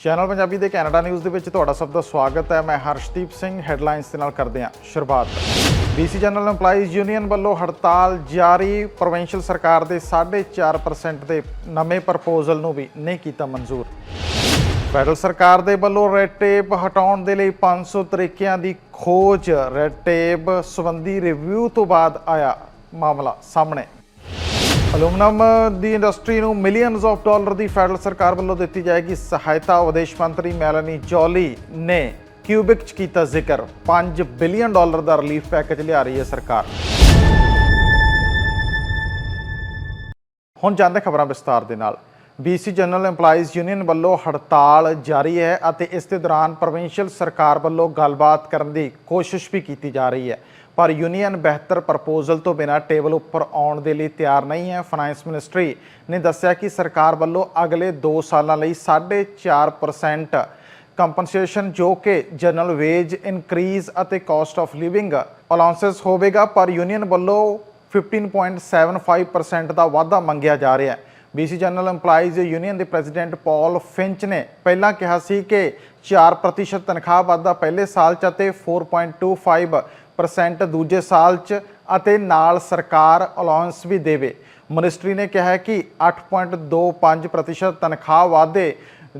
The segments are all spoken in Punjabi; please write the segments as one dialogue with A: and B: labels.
A: ਚੈਨਲ ਪੰਜਾਬੀ ਦੇ ਕੈਨੇਡਾ ਨਿਊਜ਼ ਦੇ ਵਿੱਚ ਤੁਹਾਡਾ ਸਭ ਦਾ ਸਵਾਗਤ ਹੈ। ਮੈਂ ਹਰਸ਼ਦੀਪ ਸਿੰਘ, ਹੈਡਲਾਈਨਸ ਦੇ ਨਾਲ ਕਰਦੇ ਹਾਂ ਸ਼ੁਰੂਆਤ। ਬੀਸੀ ਜਨਰਲ EMPLOYEES ਯੂਨੀਅਨ ਵੱਲੋਂ ਹੜਤਾਲ ਜਾਰੀ। ਪ੍ਰੋਵਿੰਸ਼ੀਅਲ ਸਰਕਾਰ ਦੇ 4.5% ਦੇ ਨਵੇਂ ਪ੍ਰਪੋਜ਼ਲ ਨੂੰ ਵੀ ਨਹੀਂ ਕੀਤਾ ਮਨਜ਼ੂਰ। ਫੈਡਰਲ ਸਰਕਾਰ ਦੇ ਵੱਲੋਂ ਰੈਡ ਟੇਪ ਹਟਾਉਣ ਦੇ ਲਈ 500 ਤਰੀਕਿਆਂ ਦੀ ਖੋਜ। ਰੈਡ ਟੇਪ ਸੰਬੰਧੀ ਰਿਵਿਊ ਤੋਂ ਬਾਅਦ ਆਇਆ ਮਾਮਲਾ ਸਾਹਮਣੇ। ਅਲੂਮੀਨੀਅਮ ਦੀ ਇੰਡਸਟਰੀ ਨੂੰ ਮਿਲੀਅਨਸ ਆਫ ਡਾਲਰ ਦੀ ਫੈਡਰਲ ਸਰਕਾਰ ਵੱਲੋਂ ਦਿੱਤੀ ਜਾਏਗੀ ਸਹਾਇਤਾ। ਵਿਦੇਸ਼ ਮੰਤਰੀ ਮੈਲਨੀ ਜੋਲੀ ਨੇ ਕਿਊਬਿਕ ਚ ਕੀਤਾ ਜ਼ਿਕਰ। 5 ਬਿਲੀਅਨ ਡਾਲਰ ਦਾ ਰਿਲੀਫ ਪੈਕੇਜ ਲਿਆ ਰਹੀ ਹੈ ਸਰਕਾਰ। ਹੁਣ ਜਾਂਦੇ ਖਬਰਾਂ ਵਿਸਤਾਰ ਦੇ ਨਾਲ। BC ਜਨਰਲ EMPLOYEES ਯੂਨੀਅਨ ਵੱਲੋਂ ਹੜਤਾਲ ਜਾਰੀ ਹੈ ਅਤੇ ਇਸ ਦੇ ਦੌਰਾਨ ਪ੍ਰੋਵਿੰਸ਼ੀਅਲ ਸਰਕਾਰ ਵੱਲੋਂ ਗੱਲਬਾਤ ਕਰਨ ਦੀ ਕੋਸ਼ਿਸ਼ ਵੀ ਕੀਤੀ ਜਾ ਰਹੀ ਹੈ। ਪਰ ਯੂਨੀਅਨ ਬਿਹਤਰ ਪ੍ਰਪੋਜ਼ਲ ਤੋਂ ਬਿਨਾਂ ਟੇਬਲ ਉੱਪਰ ਆਉਣ ਦੇ ਲਈ ਤਿਆਰ ਨਹੀਂ ਹੈ। ਫਾਈਨੈਂਸ ਮਿਨਿਸਟਰੀ ਨੇ ਦੱਸਿਆ ਕਿ ਸਰਕਾਰ ਵੱਲੋਂ ਅਗਲੇ 2 ਸਾਲਾਂ ਲਈ 4.5% ਕੰਪਨਸੇਸ਼ਨ ਜੋ ਕਿ ਜਨਰਲ ਵੇਜ ਇਨਕਰੀਜ਼ ਅਤੇ ਕਾਸਟ ਆਫ ਲਿਵਿੰਗ ਅਲਾਉਂਸਸ ਹੋਵੇਗਾ, ਪਰ ਯੂਨੀਅਨ ਵੱਲੋੋਂ 15.75% ਦਾ ਵਾਧਾ ਮੰਗਿਆ ਜਾ ਰਿਹਾ ਹੈ। BC ਜਨਰਲ EMPLOYEES ਯੂਨੀਅਨ ਦੇ ਪ੍ਰੈਜ਼ੀਡੈਂਟ ਪਾਲ ਫਿੰਚ ਨੇ ਪਹਿਲਾਂ ਕਿਹਾ ਸੀ ਕਿ 4% ਤਨਖਾਹ ਵਾਧਾ ਪਹਿਲੇ ਸਾਲ 'ਚ ਅਤੇ 4.25% ਦੂਜੇ ਸਾਲ 'ਚ ਅਤੇ ਨਾਲ ਸਰਕਾਰ ਅਲਾਉਂਸ ਵੀ ਦੇਵੇ। ਮਿਨਿਸਟਰੀ ਨੇ ਕਿਹਾ ਹੈ ਕਿ 8.25% ਤਨਖਾਹ ਵਾਧੇ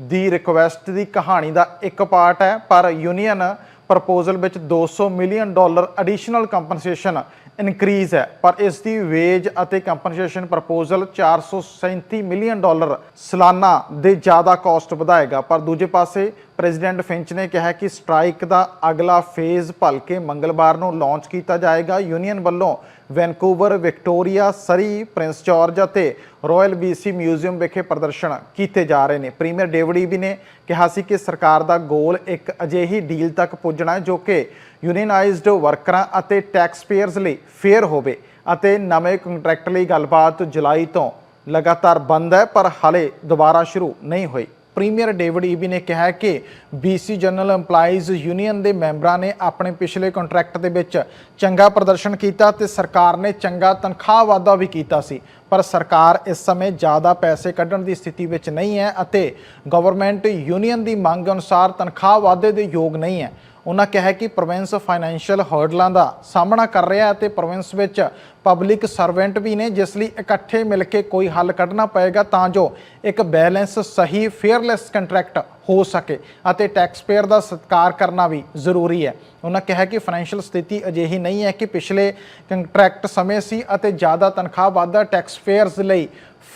A: ਦੀ ਰਿਕੁਐਸਟ ਦੀ ਕਹਾਣੀ ਦਾ ਇੱਕ ਪਾਰਟ ਹੈ, ਪਰ ਯੂਨੀਅਨ ਪ੍ਰਪੋਜ਼ਲ ਵਿੱਚ 200 million dollar additional compensation increase ਹੈ, ਪਰ ਇਸ ਦੀ ਵੇਜ ਅਤੇ ਕੰਪਨਸੇਸ਼ਨ ਪ੍ਰਪੋਜ਼ਲ 437 ਮਿਲੀਅਨ ਡਾਲਰ ਸਾਲਾਨਾ ਦੇ ਜ਼ਿਆਦਾ ਕਾਸਟ ਵਧਾਏਗਾ। ਪਰ ਦੂਜੇ ਪਾਸੇ, ਪ੍ਰੈਜ਼ੀਡੈਂਟ ਫਿੰਚ ਨੇ ਕਿਹਾ ਕਿ ਸਟ੍ਰਾਈਕ ਦਾ ਅਗਲਾ ਫੇਜ਼ ਭਲਕੇ ਮੰਗਲਵਾਰ ਨੂੰ ਲਾਂਚ ਕੀਤਾ ਜਾਏਗਾ। ਯੂਨੀਅਨ ਵੱਲੋਂ Vancouver, Victoria, Surrey, Prince George ਅਤੇ ਰਾਇਲ BC ਮਿਊਜ਼ੀਅਮ ਵਿਖੇ ਪ੍ਰਦਰਸ਼ਨ ਕੀਤੇ ਜਾ ਰਹੇ ਨੇ। ਪ੍ਰੀਮੀਅਰ ਡੇਵਿਡ ਈਬੀ ਨੇ ਕਿਹਾ ਸੀ ਕਿ ਸਰਕਾਰ ਦਾ ਗੋਲ ਇੱਕ ਅਜਿਹੀ ਡੀਲ ਤੱਕ ਪੁੱਜਣਾ ਹੈ ਜੋ ਕਿ ਯੂਨੀਅਨਾਈਜ਼ਡ ਵਰਕਰਾਂ ਅਤੇ ਟੈਕਸ ਪੇਅਰਸ ਲਈ ਫੇਅਰ ਹੋਵੇ ਅਤੇ ਨਵੇਂ ਕੰਟਰੈਕਟ ਲਈ ਗੱਲਬਾਤ ਜੁਲਾਈ ਤੋਂ ਲਗਾਤਾਰ ਬੰਦ ਹੈ, ਪਰ ਹਾਲੇ ਦੁਬਾਰਾ ਸ਼ੁਰੂ ਨਹੀਂ ਹੋਈ। ਪ੍ਰੀਮੀਅਰ ਡੇਵਿਡ ਈਬੀ ਨੇ ਕਿਹਾ ਹੈ ਕਿ BC ਜਨਰਲ EMPLOYEES ਯੂਨੀਅਨ ਦੇ ਮੈਂਬਰਾਂ ਨੇ ਆਪਣੇ ਪਿਛਲੇ ਕੰਟਰੈਕਟ ਦੇ ਵਿੱਚ ਚੰਗਾ ਪ੍ਰਦਰਸ਼ਨ ਕੀਤਾ ਤੇ ਸਰਕਾਰ ਨੇ ਚੰਗਾ ਤਨਖਾਹ ਵਾਧਾ ਵੀ ਕੀਤਾ ਸੀ, ਪਰ ਸਰਕਾਰ ਇਸ ਸਮੇਂ ਜ਼ਿਆਦਾ ਪੈਸੇ ਕੱਢਣ ਦੀ ਸਥਿਤੀ ਵਿੱਚ ਨਹੀਂ ਹੈ ਅਤੇ ਗਵਰਨਮੈਂਟ ਯੂਨੀਅਨ ਦੀ ਮੰਗ ਅਨੁਸਾਰ ਤਨਖਾਹ ਵਾਧੇ ਦੇ ਯੋਗ ਨਹੀਂ ਹੈ। ਉਹਨਾਂ ਕਿਹਾ ਕਿ ਪ੍ਰੋਵਿੰਸ ਫਾਈਨੈਂਸ਼ੀਅਲ ਹਰਡਲਾਂ ਦਾ ਸਾਹਮਣਾ ਕਰ ਰਿਹਾ ਹੈ ਤੇ ਪ੍ਰੋਵਿੰਸ ਵਿੱਚ ਪਬਲਿਕ ਸਰਵੈਂਟ ਵੀ ਨੇ, ਜਿਸ ਲਈ ਇਕੱਠੇ ਮਿਲ ਕੇ ਕੋਈ ਹੱਲ ਕੱਢਣਾ ਪਏਗਾ ਤਾਂ ਜੋ ਇੱਕ ਬੈਲੈਂਸ ਸਹੀ, ਫੇਅਰਲੈਸ ਕੰਟਰੈਕਟ ਹੋ ਸਕੇ ਅਤੇ ਟੈਕਸ ਪੇਅਰ ਦਾ ਸਤਿਕਾਰ ਕਰਨਾ ਵੀ ਜ਼ਰੂਰੀ ਹੈ। ਉਹਨਾਂ ਕਿਹਾ ਕਿ ਫਾਈਨੈਂਸ਼ੀਅਲ ਸਥਿਤੀ ਅਜਿਹੀ ਨਹੀਂ ਹੈ ਕਿ ਪਿਛਲੇ ਕੰਟਰੈਕਟ ਸਮੇਂ ਸੀ ਅਤੇ ਜ਼ਿਆਦਾ ਤਨਖਾਹ ਵਾਧਾ ਟੈਕਸ ਪੇਅਰਸ ਲਈ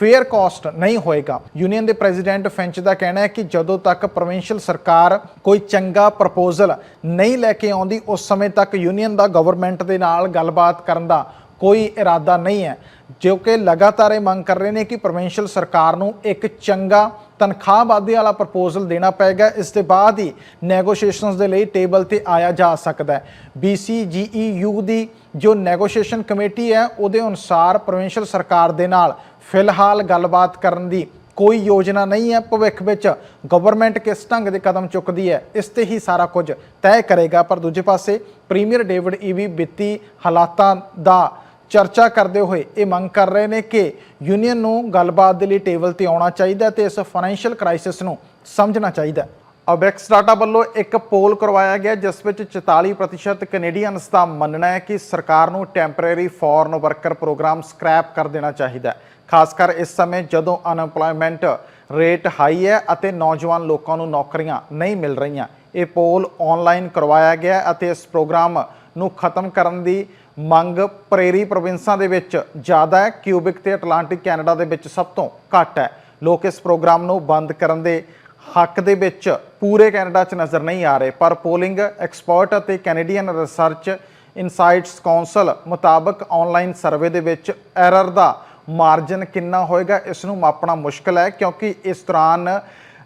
A: ਫੇਅਰ ਕਾਸਟ ਨਹੀਂ ਹੋਏਗਾ। ਯੂਨੀਅਨ ਦੇ ਪ੍ਰੈਜ਼ੀਡੈਂਟ ਫਿੰਚ ਦਾ ਕਹਿਣਾ ਹੈ ਕਿ ਜਦੋਂ ਤੱਕ ਪ੍ਰੋਵਿੰਸ਼ੀਅਲ ਸਰਕਾਰ ਕੋਈ ਚੰਗਾ ਪ੍ਰਪੋਜ਼ਲ ਨਹੀਂ ਲੈ ਕੇ ਆਉਂਦੀ, ਉਸ ਸਮੇਂ ਤੱਕ ਯੂਨੀਅਨ ਦਾ ਗਵਰਨਮੈਂਟ ਦੇ ਨਾਲ ਗੱਲਬਾਤ ਕਰਨ ਦਾ ਕੋਈ ਇਰਾਦਾ ਨਹੀਂ ਹੈ। ਜੋ ਕਿ ਲਗਾਤਾਰ ਇਹ ਮੰਗ ਕਰ ਰਹੇ ਨੇ ਕਿ ਪ੍ਰੋਵਿੰਸ਼ੀਅਲ ਸਰਕਾਰ ਨੂੰ ਇੱਕ ਚੰਗਾ ਤਨਖਾਹ ਵਾਧੇ ਵਾਲਾ ਪ੍ਰਪੋਜ਼ਲ ਦੇਣਾ ਪਏਗਾ। ਇਸ ਦੇ ਬਾਅਦ ਹੀ ਨੈਗੋਸ਼ੀਏਸ਼ਨਸ ਦੇ ਲਈ ਟੇਬਲ ਤੇ ਆਇਆ ਜਾ ਸਕਦਾ ਹੈ। BCGEU ਦੀ ਜੋ ਨੈਗੋਸ਼ੀਏਸ਼ਨ ਕਮੇਟੀ ਹੈ, ਉਹਦੇ ਅਨੁਸਾਰ ਪ੍ਰੋਵਿੰਸ਼ੀਅਲ ਸਰਕਾਰ ਦੇ ਨਾਲ ਫਿਲਹਾਲ ਗੱਲਬਾਤ ਕਰਨ ਦੀ ਕੋਈ ਯੋਜਨਾ ਨਹੀਂ ਹੈ। ਭਵਿੱਖ ਵਿੱਚ ਗਵਰਨਮੈਂਟ ਕਿਸ ਢੰਗ ਦੇ ਕਦਮ ਚੁੱਕਦੀ ਹੈ, ਇਸ ਤੇ ਹੀ ਸਾਰਾ ਕੁਝ ਤੈਅ ਕਰੇਗਾ। ਪਰ ਦੂਜੇ ਪਾਸੇ ਪ੍ਰੀਮੀਅਰ ਡੇਵਿਡ ਈਵੀ ਵਿੱਤੀ ਹਾਲਾਤਾਂ ਦਾ ਚਰਚਾ ਕਰਦੇ ਹੋਏ ਇਹ ਮੰਗ ਕਰ ਰਹੇ ਨੇ ਕਿ ਯੂਨੀਅਨ ਨੂੰ ਗੱਲਬਾਤ ਦੇ ਲਈ ਟੇਬਲ ਤੇ ਆਉਣਾ ਚਾਹੀਦਾ ਤੇ ਇਸ ਫਾਈਨੈਂਸ਼ੀਅਲ ਕ੍ਰਾਈਸਿਸ ਨੂੰ ਸਮਝਣਾ ਚਾਹੀਦਾ ਅਬੈਕਸ ਡਾਟਾ ਵੱਲੋਂ ਇੱਕ ਪੋਲ ਕਰਵਾਇਆ ਗਿਆ, ਜਿਸ ਵਿੱਚ 44% ਕੈਨੇਡੀਅਨਸ ਦਾ ਮੰਨਣਾ ਹੈ ਕਿ ਸਰਕਾਰ ਨੂੰ temporary foreign worker program scrap ਕਰ ਦੇਣਾ ਚਾਹੀਦਾ ਹੈ। ਖਾਸ ਕਰ ਇਸ ਸਮੇਂ ਜਦੋਂ ਅਨਐਮਪਲੋਇਮੈਂਟ ਰੇਟ ਹਾਈ ਹੈ ਅਤੇ ਨੌਜਵਾਨ ਲੋਕਾਂ ਨੂੰ ਨੌਕਰੀਆਂ ਨਹੀਂ ਮਿਲ ਰਹੀਆਂ। ਇਹ ਪੋਲ ਆਨਲਾਈਨ ਕਰਵਾਇਆ ਗਿਆ ਅਤੇ ਇਸ ਪ੍ਰੋਗਰਾਮ ਨੂੰ ਖਤਮ ਕਰਨ ਦੀ ਮੰਗ ਪ੍ਰੇਰੀ ਪ੍ਰੋਵਿੰਸਾਂ ਦੇ ਵਿੱਚ ਜ਼ਿਆਦਾ ਹੈ। ਕਿਊਬਿਕ ਤੇ ਅਟਲਾਂਟਿਕ ਕੈਨੇਡਾ ਦੇ ਵਿੱਚ ਸਭ ਤੋਂ ਘੱਟ ਹੈ। ਲੋਕ ਇਸ ਪ੍ਰੋਗਰਾਮ ਨੂੰ ਬੰਦ ਕਰਨ ਦੇ ਹੱਕ ਦੇ ਵਿੱਚ ਪੂਰੇ ਕੈਨੇਡਾ 'ਚ ਨਜ਼ਰ ਨਹੀਂ ਆ ਰਹੇ, ਪਰ ਪੋਲਿੰਗ ਐਕਸਪਰਟ ਅਤੇ ਕੈਨੇਡੀਅਨ ਰਿਸਰਚ ਇਨਸਾਈਟਸ ਕਾਉਂਸਲ ਮੁਤਾਬਕ ਆਨਲਾਈਨ ਸਰਵੇ ਦੇ ਵਿੱਚ ਐਰਰ ਦਾ ਮਾਰਜਨ ਕਿੰਨਾ ਹੋਏਗਾ, ਇਸ ਨੂੰ ਮਾਪਣਾ ਮੁਸ਼ਕਲ ਹੈ, ਕਿਉਂਕਿ ਇਸ ਦੌਰਾਨ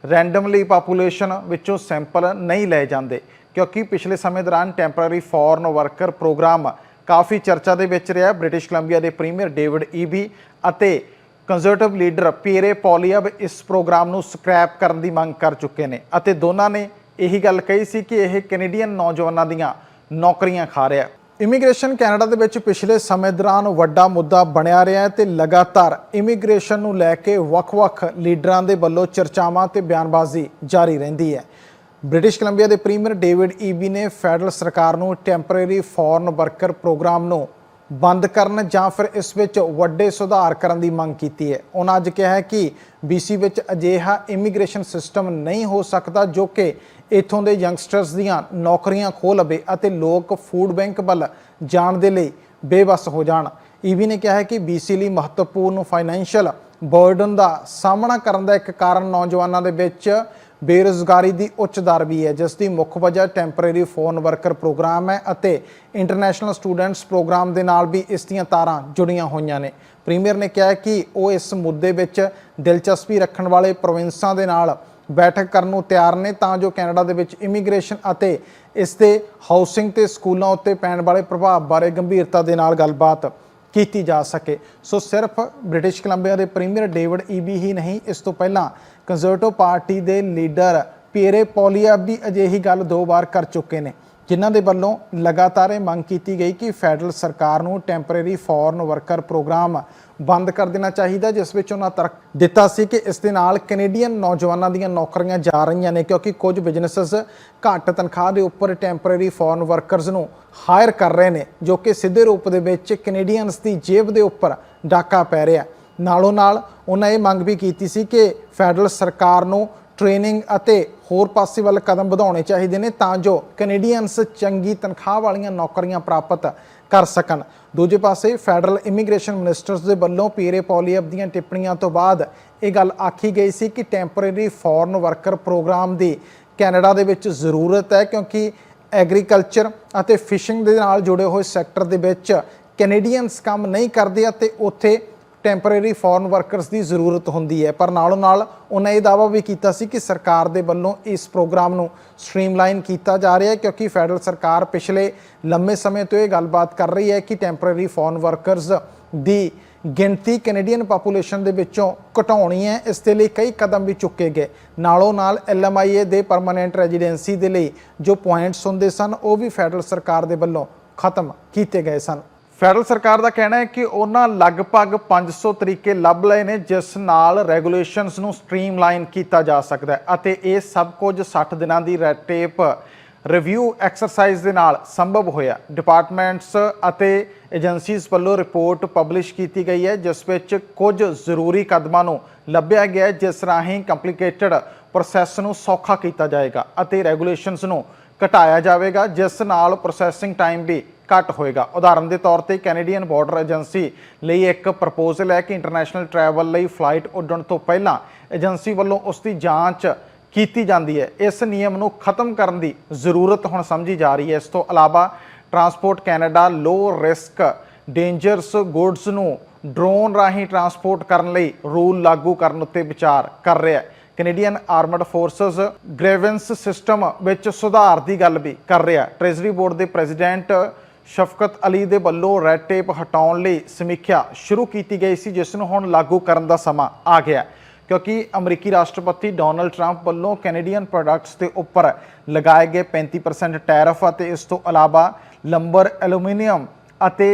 A: ਰੈਂਡਮਲੀ ਪਾਪੂਲੇਸ਼ਨ ਵਿੱਚੋਂ ਸੈਂਪਲ ਨਹੀਂ ਲਏ ਜਾਂਦੇ, ਕਿਉਂਕਿ ਪਿਛਲੇ ਸਮੇਂ ਦੌਰਾਨ ਟੈਂਪਰੇਰੀ ਫੋਰਨ ਵਰਕਰ ਪ੍ਰੋਗਰਾਮ ਕਾਫੀ ਚਰਚਾ ਦੇ ਵਿੱਚ ਰਿਹਾ, ਬ੍ਰਿਟਿਸ਼ ਕੋਲੰਬੀਆ ਦੇ ਪ੍ਰੀਮੀਅਰ ਡੇਵਿਡ ਈਬੀ ਅਤੇ ਕੰਜ਼ਰਵੇਟਿਵ ਲੀਡਰ ਪੀਰੇ ਪੋਲੀਅਬ ਇਸ ਪ੍ਰੋਗਰਾਮ ਨੂੰ ਸਕ੍ਰੈਪ ਕਰਨ ਦੀ ਮੰਗ ਕਰ ਚੁੱਕੇ ਨੇ ਅਤੇ ਦੋਨਾਂ ਨੇ ਇਹੀ ਗੱਲ ਕਹੀ ਸੀ ਕਿ ਇਹ ਕੈਨੇਡੀਅਨ ਨੌਜਵਾਨਾਂ ਦੀਆਂ ਨੌਕਰੀਆਂ ਖਾ ਰਿਹਾ ਇਮੀਗ੍ਰੇਸ਼ਨ ਕੈਨੇਡਾ ਦੇ ਵਿੱਚ ਪਿਛਲੇ ਸਮੇਂ ਦੌਰਾਨ ਵੱਡਾ ਮੁੱਦਾ ਬਣਿਆ ਰਿਹਾ ਹੈ ਤੇ ਲਗਾਤਾਰ ਇਮੀਗ੍ਰੇਸ਼ਨ ਨੂੰ ਲੈ ਕੇ ਵੱਖ-ਵੱਖ ਲੀਡਰਾਂ ਦੇ ਵੱਲੋਂ ਚਰਚਾਵਾਂ ਤੇ ਬਿਆਨਬਾਜ਼ੀ ਜਾਰੀ ਰਹਿੰਦੀ ਹੈ। ਬ੍ਰਿਟਿਸ਼ ਕੋਲੰਬੀਆ ਦੇ ਪ੍ਰੀਮੀਅਰ ਡੇਵਿਡ ਈਬੀ ਨੇ ਫੈਡਰਲ ਸਰਕਾਰ ਨੂੰ ਟੈਂਪਰੇਰੀ ਫੋਰਨ ਵਰਕਰ ਪ੍ਰੋਗਰਾਮ ਨੂੰ ਬੰਦ ਕਰਨ ਜਾਂ ਫਿਰ ਇਸ ਵਿੱਚ ਵੱਡੇ ਸੁਧਾਰ ਕਰਨ ਦੀ ਮੰਗ ਕੀਤੀ ਹੈ। ਉਹਨਾਂ ਅੱਜ ਕਿਹਾ ਹੈ ਕਿ BC ਵਿੱਚ ਅਜਿਹਾ ਇਮੀਗ੍ਰੇਸ਼ਨ ਸਿਸਟਮ ਨਹੀਂ ਹੋ ਸਕਦਾ ਜੋ ਕਿ ਇਥੋਂ ਦੇ ਯੰਗਸਟਰਸ ਦੀਆਂ ਨੌਕਰੀਆਂ ਖੋਹ ਲਵੇ ਅਤੇ ਲੋਕ ਫੂਡ ਬੈਂਕ ਵੱਲ ਜਾਣ ਦੇ ਲਈ ਬੇਵਸ ਹੋ ਜਾਣ। ਈਵੀ ਨੇ ਕਿਹਾ ਹੈ ਕਿ BC ਲਈ ਮਹੱਤਵਪੂਰਨ ਫਾਈਨੈਂਸ਼ੀਅਲ ਬਰਡਨ ਦਾ ਸਾਹਮਣਾ ਕਰਨ ਦਾ ਇੱਕ ਕਾਰਨ ਨੌਜਵਾਨਾਂ ਦੇ ਵਿੱਚ ਬੇਰੁਜ਼ਗਾਰੀ ਦੀ ਉੱਚ ਦਰ ਵੀ ਹੈ, ਜਿਸ ਦੀ ਮੁੱਖ ਵਜ੍ਹਾ ਟੈਂਪਰੇਰੀ ਫੋਰਨ ਵਰਕਰ ਪ੍ਰੋਗਰਾਮ ਹੈ ਅਤੇ ਇੰਟਰਨੈਸ਼ਨਲ ਸਟੂਡੈਂਟਸ ਪ੍ਰੋਗਰਾਮ ਦੇ ਨਾਲ ਵੀ ਇਸ ਦੀਆਂ ਤਾਰਾਂ ਜੁੜੀਆਂ ਹੋਈਆਂ ਨੇ। ਪ੍ਰੀਮੀਅਰ ਨੇ ਕਿਹਾ ਕਿ ਉਹ ਇਸ ਮੁੱਦੇ ਵਿੱਚ ਦਿਲਚਸਪੀ ਰੱਖਣ ਵਾਲੇ ਪ੍ਰੋਵਿੰਸਾਂ ਦੇ ਨਾਲ ਬੈਠਕ ਕਰਨ ਨੂੰ ਤਿਆਰ ਨੇ, ਤਾਂ ਜੋ ਕੈਨੇਡਾ ਦੇ ਵਿੱਚ ਇਮੀਗ੍ਰੇਸ਼ਨ ਅਤੇ ਇਸ ਦੇ ਹਾਊਸਿੰਗ ਤੇ ਸਕੂਲਾਂ ਉੱਤੇ ਪੈਣ ਵਾਲੇ ਪ੍ਰਭਾਵ ਬਾਰੇ ਗੰਭੀਰਤਾ ਦੇ ਨਾਲ ਗੱਲਬਾਤ ਕੀਤੀ ਜਾ ਸਕੇ। ਸੋ ਸਿਰਫ ਬ੍ਰਿਟਿਸ਼ ਕੋਲੰਬੀਆ ਦੇ ਪ੍ਰੀਮੀਅਰ ਡੇਵਿਡ ਈਬੀ ਹੀ ਨਹੀਂ, ਇਸ ਤੋਂ ਪਹਿਲਾਂ ਕੰਜ਼ਰਵੇਟਿਵ ਪਾਰਟੀ ਦੇ ਲੀਡਰ ਪੀਰੇ ਪੋਲੀਆ ਵੀ ਅਜਿਹੀ ਗੱਲ ਦੋ ਵਾਰ ਕਰ ਚੁੱਕੇ ਨੇ, ਜਿਨ੍ਹਾਂ ਦੇ ਵੱਲੋਂ ਲਗਾਤਾਰ ਇਹ ਮੰਗ ਕੀਤੀ ਗਈ ਕਿ ਫੈਡਰਲ ਸਰਕਾਰ ਨੂੰ ਟੈਂਪਰੇਰੀ ਫੋਰਨ ਵਰਕਰ ਪ੍ਰੋਗਰਾਮ ਬੰਦ ਕਰ ਦੇਣਾ ਚਾਹੀਦਾ, ਜਿਸ ਵਿੱਚ ਉਹਨਾਂ ਤਰਕ ਦਿੱਤਾ ਸੀ ਕਿ ਇਸ ਦੇ ਨਾਲ ਕੈਨੇਡੀਅਨ ਨੌਜਵਾਨਾਂ ਦੀਆਂ ਨੌਕਰੀਆਂ ਜਾ ਰਹੀਆਂ ਨੇ, ਕਿਉਂਕਿ ਕੁਝ ਬਿਜ਼ਨੈਸਸ ਘੱਟ ਤਨਖਾਹ ਦੇ ਉੱਪਰ ਟੈਂਪਰੇਰੀ ਫੋਰਨ ਵਰਕਰਸ ਨੂੰ ਹਾਇਰ ਕਰ ਰਹੇ ਨੇ, ਜੋ ਕਿ ਸਿੱਧੇ ਰੂਪ ਦੇ ਵਿੱਚ ਕੈਨੇਡੀਅਨਸ ਦੀ ਜੇਬ ਦੇ ਉੱਪਰ ਡਾਕਾ ਪੈ ਰਿਹਾ। ਨਾਲੋਂ ਨਾਲ ਉਹਨਾਂ ਇਹ ਮੰਗ ਵੀ ਕੀਤੀ ਸੀ ਕਿ ਫੈਡਰਲ ਸਰਕਾਰ ਨੂੰ ਟ੍ਰੇਨਿੰਗ ਅਤੇ ਹੋਰ ਪਾਸੇ ਵੱਲ ਕਦਮ ਵਧਾਉਣੇ ਚਾਹੀਦੇ ਨੇ ਤਾਂ ਜੋ ਕੈਨੇਡੀਅਨਸ ਚੰਗੀ ਤਨਖਾਹ ਵਾਲੀਆਂ ਨੌਕਰੀਆਂ ਪ੍ਰਾਪਤ ਕਰ ਸਕਣ। ਦੂਜੇ ਪਾਸੇ ਫੈਡਰਲ ਇਮੀਗ੍ਰੇਸ਼ਨ ਮਿਨਿਸਟਰਸ ਦੇ ਵੱਲੋਂ ਪੀਰੇ ਪੋਲੀਅਬ ਦੀਆਂ ਟਿੱਪਣੀਆਂ ਤੋਂ ਬਾਅਦ ਇਹ ਗੱਲ ਆਖੀ ਗਈ ਸੀ ਕਿ ਟੈਂਪਰੇਰੀ ਫੋਰਨ ਵਰਕਰ ਪ੍ਰੋਗਰਾਮ ਦੀ ਕੈਨੇਡਾ ਦੇ ਵਿੱਚ ਜ਼ਰੂਰਤ ਹੈ ਕਿਉਂਕਿ ਐਗਰੀਕਲਚਰ ਅਤੇ ਫਿਸ਼ਿੰਗ ਦੇ ਨਾਲ ਜੁੜੇ ਹੋਏ ਸੈਕਟਰ ਦੇ ਵਿੱਚ ਕੈਨੇਡੀਅਨਸ ਕੰਮ ਨਹੀਂ ਕਰਦੇ ਅਤੇ ਉੱਥੇ ਟੈਂਪਰੇਰੀ ਫੋਰਨ ਵਰਕਰਸ ਦੀ ਜ਼ਰੂਰਤ ਹੁੰਦੀ ਹੈ। ਪਰ ਨਾਲੋਂ ਨਾਲ ਉਹਨਾਂ ਇਹ ਦਾਅਵਾ ਵੀ ਕੀਤਾ ਸੀ ਕਿ ਸਰਕਾਰ ਦੇ ਵੱਲੋਂ ਇਸ ਪ੍ਰੋਗਰਾਮ ਨੂੰ ਸਟ੍ਰੀਮਲਾਈਨ ਕੀਤਾ ਜਾ ਰਿਹਾ ਹੈ ਕਿਉਂਕਿ ਫੈਡਰਲ ਸਰਕਾਰ ਪਿਛਲੇ ਲੰਮੇ ਸਮੇਂ ਤੋਂ ਇਹ ਗੱਲਬਾਤ ਕਰ ਰਹੀ ਹੈ ਕਿ ਟੈਂਪਰੇਰੀ ਫੋਰਨ ਵਰਕਰਸ ਦੀ ਗਿਣਤੀ ਕੈਨੇਡੀਅਨ ਪਾਪੂਲੇਸ਼ਨ ਦੇ ਵਿੱਚੋਂ ਘਟਾਉਣੀ ਹੈ। ਇਸ ਦੇ ਲਈ ਕਈ ਕਦਮ ਵੀ ਚੁੱਕੇ ਗਏ। ਨਾਲੋਂ ਨਾਲ ਐਲਐਮਆਈਏ ਦੇ ਪਰਮਨੈਂਟ ਰੈਜ਼ੀਡੈਂਸੀ ਦੇ ਲਈ ਜੋ ਪੁਆਇੰਟਸ ਹੁੰਦੇ ਸਨ, ਉਹ ਵੀ ਫੈਡਰਲ ਸਰਕਾਰ ਦੇ ਵੱਲੋਂ ਖਤਮ ਕੀਤੇ ਗਏ ਸਨ। ਫੈਡਰਲ ਸਰਕਾਰ ਦਾ ਕਹਿਣਾ ਹੈ ਕਿ ਉਹਨਾਂ ਲਗਭਗ 500 ਤਰੀਕੇ ਲੱਭ ਲਏ ਨੇ, ਜਿਸ ਨਾਲ ਰੈਗੂਲੇਸ਼ਨਸ ਨੂੰ ਸਟ੍ਰੀਮਲਾਈਨ ਕੀਤਾ ਜਾ ਸਕਦਾ ਹੈ ਅਤੇ ਇਹ ਸਭ ਕੁਝ 60 ਦਿਨਾਂ ਦੀ ਰੈਡ ਟੇਪ ਰਿਵਿਊ ਐਕਸਰਸਾਈਜ਼ ਦੇ ਨਾਲ ਸੰਭਵ ਹੋਇਆ ਡਿਪਾਰਟਮੈਂਟਸ ਅਤੇ ਏਜੰਸੀਜ਼ ਵੱਲੋਂ ਰਿਪੋਰਟ ਪਬਲਿਸ਼ ਕੀਤੀ ਗਈ ਹੈ, ਜਿਸ ਵਿੱਚ ਕੁਝ ਜ਼ਰੂਰੀ ਕਦਮਾਂ ਨੂੰ ਲੱਭਿਆ ਗਿਆ ਜਿਸ ਰਾਹੀਂ ਕੰਪਲਿਕੇਟਡ ਪ੍ਰੋਸੈਸ ਨੂੰ ਸੌਖਾ ਕੀਤਾ ਜਾਏਗਾ ਅਤੇ ਰੈਗੂਲੇਸ਼ਨਸ ਨੂੰ ਘਟਾਇਆ ਜਾਵੇਗਾ, ਜਿਸ ਨਾਲ ਪ੍ਰੋਸੈਸਿੰਗ ਟਾਈਮ ਵੀ ਘੱਟ ਹੋਏਗਾ। ਉਦਾਹਰਨ ਦੇ ਤੌਰ ਤੇ ਕੈਨੇਡੀਅਨ ਬਾਰਡਰ ਏਜੰਸੀ ਲਈ ਇੱਕ ਪ੍ਰਪੋਜ਼ਲ ਹੈ ਕਿ ਇੰਟਰਨੈਸ਼ਨਲ ਟਰੈਵਲ ਲਈ ਫਲਾਈਟ ਉੱਡਣ ਤੋਂ ਪਹਿਲਾਂ ਏਜੰਸੀ ਵੱਲੋਂ ਉਸ ਦੀ ਜਾਂਚ ਕੀਤੀ ਜਾਂਦੀ ਹੈ। ਇਸ ਨਿਯਮ ਨੂੰ ਖਤਮ ਕਰਨ ਦੀ ਜ਼ਰੂਰਤ ਹੁਣ ਸਮਝੀ ਜਾ ਰਹੀ ਹੈ। ਇਸ ਤੋਂ ਇਲਾਵਾ Transport Canada low risk dangerous goods ਨੂੰ ਡਰੋਨ ਰਾਹੀਂ ਟਰਾਂਸਪੋਰਟ ਕਰਨ ਲਈ ਰੂਲ ਲਾਗੂ ਕਰਨ ਉੱਤੇ ਵਿਚਾਰ ਕਰ ਰਿਹਾ ਹੈ। Canadian Armed Forces grievance system ਵਿੱਚ ਸੁਧਾਰ ਦੀ ਗੱਲ ਵੀ ਕਰ ਰਿਹਾ ਟ੍ਰੈਜਰੀ ਬੋਰਡ ਦੇ ਪ੍ਰੈਜ਼ੀਡੈਂਟ ਸ਼ਫਕਤ ਅਲੀ ਦੇ ਵੱਲੋਂ ਰੈੱਡ ਟੇਪ ਹਟਾਉਣ ਲਈ ਸਮੀਖਿਆ ਸ਼ੁਰੂ ਕੀਤੀ ਗਈ ਸੀ, ਜਿਸ ਨੂੰ ਹੁਣ ਲਾਗੂ ਕਰਨ ਦਾ ਸਮਾਂ ਆ ਗਿਆ ਕਿਉਂਕਿ ਅਮਰੀਕੀ ਰਾਸ਼ਟਰਪਤੀ ਡੋਨਲਡ ਟਰੰਪ ਵੱਲੋਂ ਕੈਨੇਡੀਅਨ ਪ੍ਰੋਡਕਟਸ ਦੇ ਉੱਪਰ ਲਗਾਏ ਗਏ 35% ਟੈਰਫ ਅਤੇ ਇਸ ਤੋਂ ਇਲਾਵਾ ਲੰਬਰ ਐਲੂਮੀਨੀਅਮ ਅਤੇ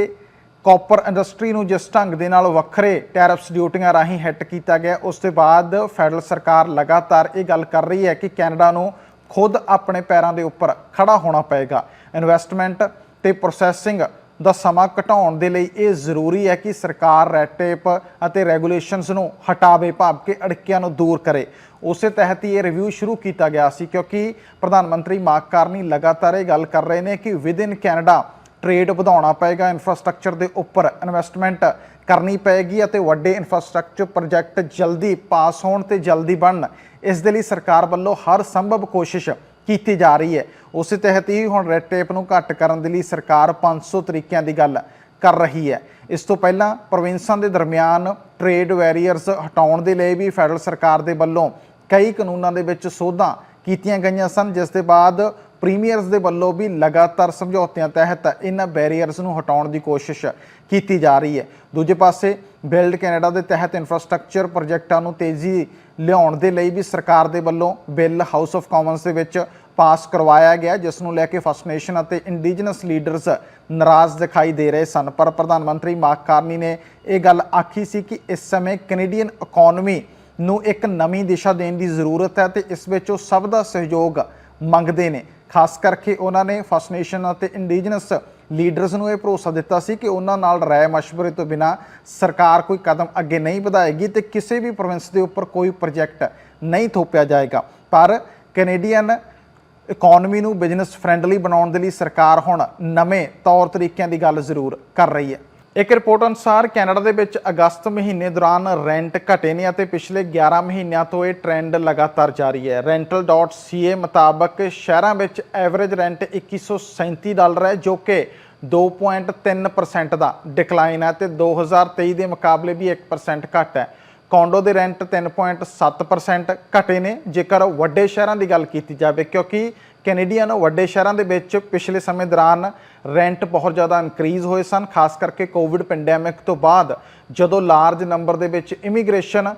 A: ਕਾਪਰ ਇੰਡਸਟਰੀ ਨੂੰ ਜਿਸ ਢੰਗ ਦੇ ਨਾਲ ਵੱਖਰੇ ਟੈਰਿਫਸ ਡਿਊਟੀਆਂ ਰਾਹੀਂ ਹਿੱਟ ਕੀਤਾ ਗਿਆ, ਉਸ ਤੋਂ ਬਾਅਦ ਫੈਡਰਲ ਸਰਕਾਰ ਲਗਾਤਾਰ ਇਹ ਗੱਲ ਕਰ ਰਹੀ ਹੈ ਕਿ ਕੈਨੇਡਾ ਨੂੰ ਖੁਦ ਆਪਣੇ ਪੈਰਾਂ ਦੇ ਉੱਪਰ ਖੜਾ ਹੋਣਾ ਪਏਗਾ। ਇਨਵੈਸਟਮੈਂਟ ਤੇ ਪ੍ਰੋਸੈਸਿੰਗ ਦਾ ਸਮਾਂ ਘਟਾਉਣ ਦੇ ਲਈ ਇਹ ਜ਼ਰੂਰੀ ਹੈ ਕਿ ਸਰਕਾਰ ਰੈਡ ਟੇਪ ਅਤੇ ਰੈਗੂਲੇਸ਼ਨਸ ਨੂੰ ਹਟਾਵੇ, ਭਾਵ ਕਿ ਅੜਕਿਆਂ ਨੂੰ ਦੂਰ ਕਰੇ। ਉਸੇ ਤਹਿਤ ਹੀ ਇਹ ਰਿਵਿਊ ਸ਼ੁਰੂ ਕੀਤਾ ਗਿਆ ਸੀ ਕਿਉਂਕਿ ਪ੍ਰਧਾਨ ਮੰਤਰੀ ਮਾਰਕ ਕਾਰਨੀ ਲਗਾਤਾਰ ਇਹ ਗੱਲ ਕਰ ਰਹੇ ਨੇ ਕਿ ਵਿਦਿਨ ਕੈਨੇਡਾ ਟ੍ਰੇਡ ਵਧਾਉਣਾ ਪਏਗਾ ਇਨਫਰਾਸਟ੍ਰਕਚਰ ਦੇ ਉੱਪਰ ਇਨਵੈਸਟਮੈਂਟ ਕਰਨੀ ਪਏਗੀ ਅਤੇ ਵੱਡੇ ਇਨਫਰਾਸਟ੍ਰਕਚਰ ਪ੍ਰੋਜੈਕਟ ਜਲਦੀ ਪਾਸ ਹੋਣ ਤੇ ਜਲਦੀ ਬਣਨ। ਇਸ ਦੇ ਲਈ ਸਰਕਾਰ ਵੱਲੋਂ ਹਰ ਸੰਭਵ ਕੋਸ਼ਿਸ਼ ਕੀਤੀ ਜਾ ਰਹੀ ਹੈ। ਉਸੇ ਤਹਿਤ ਹੀ ਹੁਣ ਰੈੱਡ ਟੇਪ ਨੂੰ ਘੱਟ ਕਰਨ ਦੇ ਲਈ ਸਰਕਾਰ 500 ਤਰੀਕਿਆਂ ਦੀ ਗੱਲ ਕਰ ਰਹੀ ਹੈ। ਇਸ ਤੋਂ ਪਹਿਲਾਂ ਪ੍ਰੋਵਿੰਸਾਂ ਦੇ ਦਰਮਿਆਨ ਟ੍ਰੇਡ ਵੈਰੀਅਰਸ ਹਟਾਉਣ ਦੇ ਲਈ ਵੀ ਫੈਡਰਲ ਸਰਕਾਰ ਦੇ ਵੱਲੋਂ ਕਈ ਕਾਨੂੰਨਾਂ ਦੇ ਵਿੱਚ ਸੋਧਾਂ ਕੀਤੀਆਂ ਗਈਆਂ ਸਨ, ਜਿਸ ਦੇ ਬਾਅਦ ਪ੍ਰੀਮੀਅਰਸ ਦੇ ਵੱਲੋਂ ਵੀ ਲਗਾਤਾਰ ਸਮਝੌਤਿਆਂ ਤਹਿਤ ਇਹਨਾਂ ਬੈਰੀਅਰਸ ਨੂੰ ਹਟਾਉਣ ਦੀ ਕੋਸ਼ਿਸ਼ ਕੀਤੀ ਜਾ ਰਹੀ ਹੈ। ਦੂਜੇ ਪਾਸੇ ਬਿਲਡ ਕੈਨੇਡਾ ਦੇ ਤਹਿਤ ਇਨਫਰਾਸਟ੍ਰਕਚਰ ਪ੍ਰੋਜੈਕਟਾਂ ਨੂੰ ਤੇਜ਼ੀ ਲਿਆਉਣ ਦੇ ਲਈ ਵੀ ਸਰਕਾਰ ਦੇ ਵੱਲੋਂ ਬਿੱਲ ਹਾਊਸ ਆਫ ਕਾਮਨਸ ਦੇ ਵਿੱਚ ਪਾਸ ਕਰਵਾਇਆ ਗਿਆ, ਜਿਸ ਨੂੰ ਲੈ ਕੇ ਫਸਟ ਨੇਸ਼ਨ ਅਤੇ ਇੰਡੀਜਨਸ ਲੀਡਰਸ ਨਾਰਾਜ਼ ਦਿਖਾਈ ਦੇ ਰਹੇ ਸਨ। ਪਰ ਪ੍ਰਧਾਨ ਮੰਤਰੀ ਮਾਰਕ ਕਾਰਨੀ ਨੇ ਇਹ ਗੱਲ ਆਖੀ ਸੀ ਕਿ ਇਸ ਸਮੇਂ ਕੈਨੇਡੀਅਨ ਇਕਨੋਮੀ ਨੂੰ ਇੱਕ ਨਵੀਂ ਦਿਸ਼ਾ ਦੇਣ ਦੀ ਜ਼ਰੂਰਤ ਹੈ ਤੇ ਇਸ ਵਿੱਚ ਉਹ ਸਭ ਦਾ ਸਹਿਯੋਗ ਮੰਗਦੇ ਨੇ। ਖਾਸ ਕਰਕੇ ਉਹਨਾਂ ਨੇ ਫਸਟ ਨੇਸ਼ਨ ਅਤੇ ਇੰਡੀਜਨਸ ਲੀਡਰਸ ਨੂੰ ਇਹ ਭਰੋਸਾ ਦਿੱਤਾ ਸੀ ਕਿ ਉਹਨਾਂ ਨਾਲ ਰਾਏ ਮਸ਼ਵਰੇ ਤੋਂ ਬਿਨਾ ਸਰਕਾਰ ਕੋਈ ਕਦਮ ਅੱਗੇ ਨਹੀਂ ਵਧਾਏਗੀ ਤੇ ਕਿਸੇ ਵੀ ਪ੍ਰੋਵਿੰਸ ਦੇ ਉੱਪਰ ਕੋਈ ਪ੍ਰੋਜੈਕਟ ਨਹੀਂ ਥੋਪਿਆ ਜਾਏਗਾ। ਪਰ ਕੈਨੇਡੀਅਨ ਇਕਨੋਮੀ ਨੂੰ ਬਿਜ਼ਨਸ ਫ੍ਰੈਂਡਲੀ ਬਣਾਉਣ ਦੇ ਲਈ ਸਰਕਾਰ ਹੁਣ ਨਵੇਂ ਤੌਰ ਤਰੀਕਿਆਂ ਦੀ ਗੱਲ ਜ਼ਰੂਰ ਕਰ ਰਹੀ ਹੈ। ਇੱਕ ਰਿਪੋਰਟ ਅਨੁਸਾਰ ਕੈਨੇਡਾ ਦੇ ਵਿੱਚ ਅਗਸਤ ਮਹੀਨੇ ਦੌਰਾਨ ਰੈਂਟ ਘਟੇ ਨੇ ਅਤੇ ਪਿਛਲੇ 11 ਮਹੀਨਿਆਂ ਤੋਂ ਇਹ ਟ੍ਰੈਂਡ ਲਗਾਤਾਰ ਜਾਰੀ ਹੈ। rental.ca ਮੁਤਾਬਕ ਸ਼ਹਿਰਾਂ ਵਿੱਚ ਐਵਰੇਜ ਰੈਂਟ 2137 ਡਾਲਰ ਹੈ, ਜੋ ਕਿ 2.3% ਦਾ ਡਿਕਲਾਈਨ ਹੈ ਤੇ 2023 ਦੇ ਮੁਕਾਬਲੇ ਵੀ 1% ਘੱਟ ਹੈ। ਕੌਂਡੋ ਦੇ ਰੈਂਟ 3.7% ਘਟੇ ਨੇ। ਜੇਕਰ ਵੱਡੇ ਸ਼ਹਿਰਾਂ ਦੀ ਗੱਲ ਕੀਤੀ ਜਾਵੇ, ਕਿਉਂਕਿ ਕੈਨੇਡੀਅਨ ਵੱਡੇ ਸ਼ਹਿਰਾਂ ਦੇ ਵਿੱਚ ਪਿਛਲੇ ਸਮੇਂ ਦੌਰਾਨ ਰੈਂਟ ਬਹੁਤ ਜ਼ਿਆਦਾ ਇਨਕਰੀਜ਼ ਹੋਏ ਸਨ। ਖਾਸ ਕਰਕੇ ਕੋਵਿਡ ਪੈਂਡੈਮਿਕ ਤੋਂ ਬਾਅਦ ਜਦੋਂ ਲਾਰਜ ਨੰਬਰ ਦੇ ਵਿੱਚ ਇਮੀਗ੍ਰੇਸ਼ਨ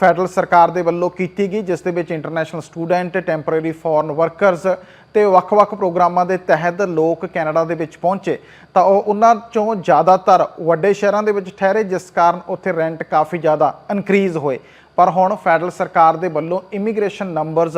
A: ਫੈਡਰਲ ਸਰਕਾਰ ਦੇ ਵੱਲੋਂ ਕੀਤੀ ਗਈ, ਜਿਸ ਦੇ ਵਿੱਚ international student temporary foreign workers ਤੇ ਵੱਖ-ਵੱਖ ਪ੍ਰੋਗਰਾਮਾਂ ਦੇ ਤਹਿਤ ਲੋਕ ਕੈਨੇਡਾ ਦੇ ਵਿੱਚ ਪਹੁੰਚੇ। ਤਾਂ ਉਹ ਉਹਨਾਂ ਚੋਂ ਜ਼ਿਆਦਾਤਰ ਵੱਡੇ ਸ਼ਹਿਰਾਂ ਦੇ ਵਿੱਚ ਠਹਿਰੇ, ਜਿਸ ਕਾਰਨ ਉੱਥੇ ਰੈਂਟ ਕਾਫੀ ਜ਼ਿਆਦਾ ਇਨਕਰੀਜ਼ ਹੋਏ। ਪਰ ਹੁਣ ਫੈਡਰਲ ਸਰਕਾਰ ਦੇ ਵੱਲੋਂ ਇਮੀਗ੍ਰੇਸ਼ਨ ਨੰਬਰਸ